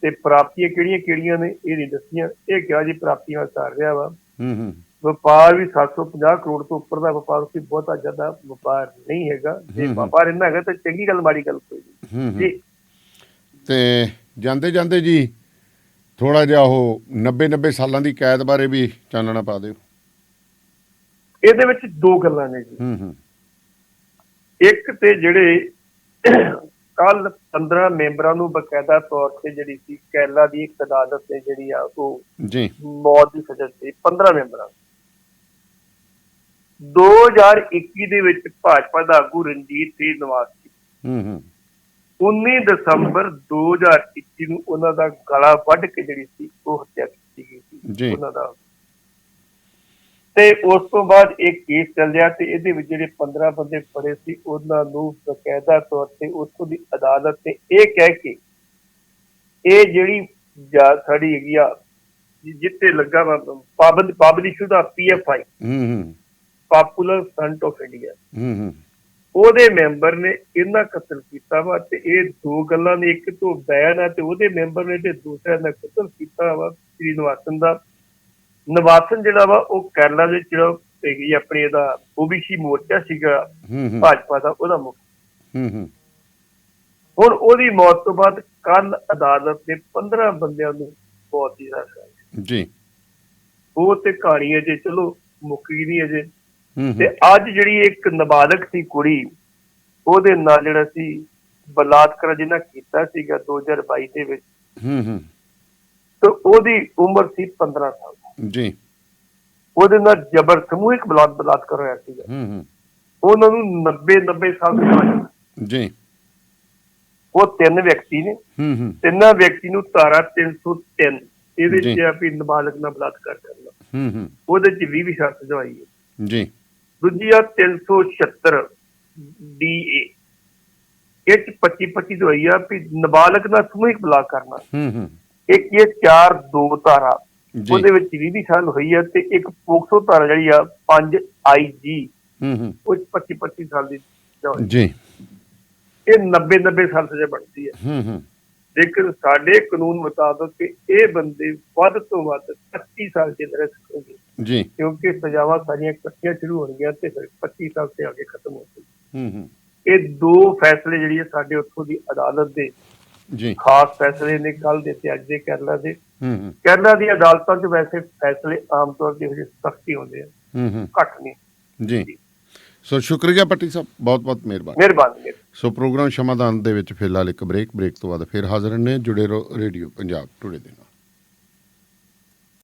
ਤੇ ਪ੍ਰਾਪਤੀਆਂ ਕਿਹੜੀਆਂ ਕਿਹੜੀਆਂ ਨੇ? ਇਹ ਨਹੀਂ ਦੱਸੀਆਂ। ਇਹ ਕਿਹਾ ਜੀ ਪ੍ਰਾਪਤੀਆਂ ਕਰ ਰਿਹਾ ਵਾ। ਹੂੰ ਹੂੰ। ਵਪਾਰ ਵੀ 750 ਕਰੋੜ ਤੋਂ ਉੱਪਰ ਦਾ ਵਪਾਰ ਸੀ ਬਹੁਤਾ ਜ਼ਿਆਦਾ ਵਪਾਰ ਨਹੀਂ ਹੈਗਾ। ਜੇ। ਵਪਾਰ ਇੰਨਾ ਹੈਗਾ ਤਾਂ ਚੰਗੀ ਗੱਲ ਮਾੜੀ ਗੱਲ ਕੋਈ ਨਹੀਂ। ਜੀ। ਤੇ ਜਾਂਦੇ ਜਾਂਦੇ ਜੀ ਥੋੜਾ ਜਿਹਾ ਉਹ 90 90 ਸਾਲਾਂ ਦੀ ਕੈਦ ਬਾਰੇ ਵੀ ਚਾਨਣਾ ਪਾ ਦਿਓ। ਇਹਦੇ ਵਿੱਚ ਦੋ ਗੱਲਾਂ ਨੇ ਜੀ। ਹੂੰ ਹੂੰ। ਇੱਕ ਤੇ ਜਿਹੜੇ ਕੱਲ 15 ਮੈਂਬਰਾਂ ਨੂੰ ਬਕਾਇਦਾ ਤੌਰ ਤੇ ਜਿਹੜੀ ਸੀ ਕੈਲਾ ਦੀ ਇੱਕ ਅਦਾਲਤ ਨੇ ਜਿਹੜੀ ਆ ਉਹ ਜੀ। ਮੌਤ ਦੀ ਸਜ਼ਾ ਦਿੱਤੀ 15 ਮੈਂਬਰਾਂ ਨੂੰ। 2021 ਦੇ ਵਿੱਚ ਭਾਜਪਾ ਦਾ ਆਗੂ ਰਣਜੀਤ ਸਿੰਘ ਨਿਵਾਸੀ ਹੂੰ ਹੂੰ। 19 ਦਸੰਬਰ 2021 ਨੂੰ ਉਹਨਾਂ ਦਾ ਗਲਾ ਵੱਢ ਕੇ ਜਿਹੜੀ ਸੀ ਉਹ ਹੱਤਿਆ ਕੀਤੀ ਗਈ। ਸੀ। ਉਹਨਾਂ ਦਾ ਤੇ ਉਸ ਤੋਂ ਬਾਅਦ ਇਹ ਕੇਸ ਚੱਲਿਆ ਤੇ ਇਹਦੇ ਵਿੱਚ ਜਿਹੜੇ 15 ਬੰਦੇ ਫੜੇ ਸੀ ਉਹਨਾਂ ਨੂੰ ਬਕਾਇਦਾ ਤੌਰ ਤੇ ਉੱਥੋਂ ਦੀ ਅਦਾਲਤ ਨੇ ਇਹ ਕਹਿ ਕੇ ਇਹ ਜਿਹੜੀ ਜਾ ਸਾਡੀ ਹੈਗੀ ਆ ਜਿੱਤੇ ਲੱਗਾ ਪਾਬੰਦ ਪਾਬੰਦੀ ਸ਼ੁਦਾ ਪੀਐਫਆਈ ਹੂੰ ਹੂੰ। ਪਾਪੂਲਰ ਫਰੰਟ ਆਫ ਇੰਡੀਆ ਹੂੰ ਹੂੰ। ਉਹਦੇ ਮੈਂਬਰ ਨੇ ਇਹਨਾਂ ਕਤਲ ਕੀਤਾ ਵਾ ਤੇ ਇਹ ਦੋ ਗੱਲਾਂ ਨੇ ਇੱਕ ਤੋਂ ਬਿਆਨ ਹੈ ਤੇ ਉਹਦੇ ਮੈਂਬਰ ਨੇ ਤੇ ਦੂਸਰਾ ਨੇ ਕਤਲ ਕੀਤਾ ਵਾ ਸ੍ਰੀ ਨਿਵਾਸਨ ਦਾ। ਨਿਵਾਸਨ ਜਿਹੜਾ ਵਾ ਉਹ ਕੇਰਲਾ ਦੇ ਜਿਹੜਾ ਹੈਗੀ ਆਪਣੀ ਇਹਦਾ ਓਬੀਸੀ ਮੋਰਚਾ ਸੀਗਾ ਹੂੰ ਹੂੰ। ਭਾਜਪਾ ਦਾ ਉਹਦਾ ਮੁੱਖ। ਹੂੰ ਹੂੰ। ਹੁਣ ਉਹਦੀ ਮੌਤ ਤੋਂ ਬਾਅਦ ਕੱਲ ਅਦਾਲਤ ਨੇ 15 ਬੰਦਿਆਂ ਨੂੰ ਮੌਤ ਦੀ ਸਜ਼ਾ ਜੀ। ਉਹ ਤੇ ਕਹਾਣੀ ਹੈ ਜੇ ਚਲੋ ਮੁੱਕੀ ਨਹੀਂ ਅਜੇ। ਹੂੰ ਤੇ ਹੂੰ ਅੱਜ ਜਿਹੜੀ ਇੱਕ ਨਾਬਾਲਗ ਸੀ ਕੁੜੀ ਉਹਦੇ ਨਾਲ ਜਿਹੜਾ ਸੀ ਬਲਾਤਕਾਰ ਜਿਹਨਾਂ ਕੀਤਾ ਸੀਗਾ 2022 ਦੇ ਵਿੱਚ। ਹੂੰ ਹੂੰ। ਤੇ ਉਹਦੀ ਉਮਰ ਸੀ 15 ਸਾਲ। ਜੀ। ਉਹਦੇ ਨਾਲ ਜਬਰ ਸਮੂਹਿਕ ਬਲਾਤ ਬਲਾਤਕਾਰ ਹੋਇਆ ਸੀਗਾ। ਹੂੰ ਹੂੰ। ਉਹਨਾਂ ਨੂੰ 90 90 ਸਾਲ ਦੀ ਸਜ਼ਾ ਜੀ। ਉਹ ਤਿੰਨ ਵਿਅਕਤੀ ਨੇ। ਹੂੰ ਹੂੰ। ਤਿੰਨਾਂ ਵਿਅਕਤੀ ਨੂੰ ਧਾਰਾ 303 ਇਹਦੇ। ਚ ਆ ਵੀ ਨਾਬਾਲਗ ਨਾਲ ਬਲਾਤਕਾਰ ਕਰਨਾ ਹੂੰ ਹੂੰ। ਉਹਦੇ ਚ 20 ਵੀ ਸ਼ਰਤ ਦਵਾਈ ਹੈ। ਜੀ। ਦੂਜੀ ਆ 376 ਡੀਏ ਇਹ ਚ 25 25 ਦਵਾਈ ਆ ਵੀ ਨਾਬਾਲਗ ਨਾਲ ਸਮੂਹਿਕ ਬਲਾਕ ਕਰਨਾ। ਹੂੰ ਹੂੰ। ਇੱਕ ਇਹ 4 2 ਧਾਰਾ। ਉਹਦੇ ਵਿੱਚ 20 ਵੀ ਸਾਲ ਹੋਈ ਆ ਤੇ ਇੱਕ ਪੋਕਸੋ ਧਾਰਾ ਜਿਹੜੀ ਆ 5 ਆਈਜੀ ਹੂੰ ਹੂੰ। ਉਹ 'ਚ 25 25 ਸਾਲ ਦੀ। ਜੀ। ਇਹ 90 90 ਸਾਲ ਸਜ਼ਾ ਬਣਦੀ ਹੈ ਹੂੰ ਹੂੰ। ਲੇਕਿਨ ਸਾਡੇ ਕਾਨੂੰਨ ਮੁਤਾਬਕ ਕਿ ਇਹ ਬੰਦੇ ਵੱਧ ਤੋਂ ਵੱਧ 25 ਸਾਲ ਜੇਲ੍ਹ ਰਹਿ ਸਕਣਗੇ। ਜੀ। ਕਿਉਂਕਿ ਸਜ਼ਾਵਾਂ ਸਾਰੀਆਂ ਇਕੱਠੀਆਂ ਸ਼ੁਰੂ ਹੋਣਗੀਆਂ ਤੇ ਫਿਰ 25 ਸਾਲ ਤੇ ਅੱਗੇ ਖਤਮ ਹੋ ਜਾਣਗੀਆਂ ਹੂੰ ਹੂੰ। ਇਹ ਦੋ ਫੈਸਲੇ ਜਿਹੜੀ ਹੈ ਸਾਡੇ ਉੱਥੋਂ ਦੀ ਅਦਾਲਤ ਦੇ ਜੀ। ਖਾਸ ਫੈਸਲੇ ਨੇ। ਕੱਲ ਦੇ ਤੇ ਅੱਜ ਦੇ ਕੇਰਲਾ ਦੇ। ਹੂੰ ਕੇਰਲਾ ਦੀ ਅਦਾਲਤਾਂ 'ਚ ਵੈਸੇ ਫੈਸਲੇ ਆਮ ਤੌਰ ਤੇ ਜਿਹੜੇ ਸਖਤੀ ਹੁੰਦੇ ਆ। ਹੂੰ ਹੂੰ। ਘੱਟ ਨਹੀਂ। ਜੀ। ਸੋ ਸ਼ੁਕਰੀਆ ਪੱਟੀ ਸਾਹਿਬ ਬਹੁਤ ਬਹੁਤ ਮਿਹਰਬਾਨੀ ਮਿਹਰਬਾਨੀ। ਸੋ ਪ੍ਰੋਗਰਾਮ ਸ਼ਮਾਦਾਨ ਦੇ ਵਿੱਚ ਫਿਲਹਾਲ ਇੱਕ ਬ੍ਰੇਕ ਬ੍ਰੇਕ ਤੋਂ ਬਾਅਦ ਫਿਰ ਹਾਜ਼ਰ ਨੇ ਜੁੜੇ ਰਹੋ ਰੇਡੀਓ ਪੰਜਾਬ ਟੁਡੇ ਦੇ ਨਾਲ।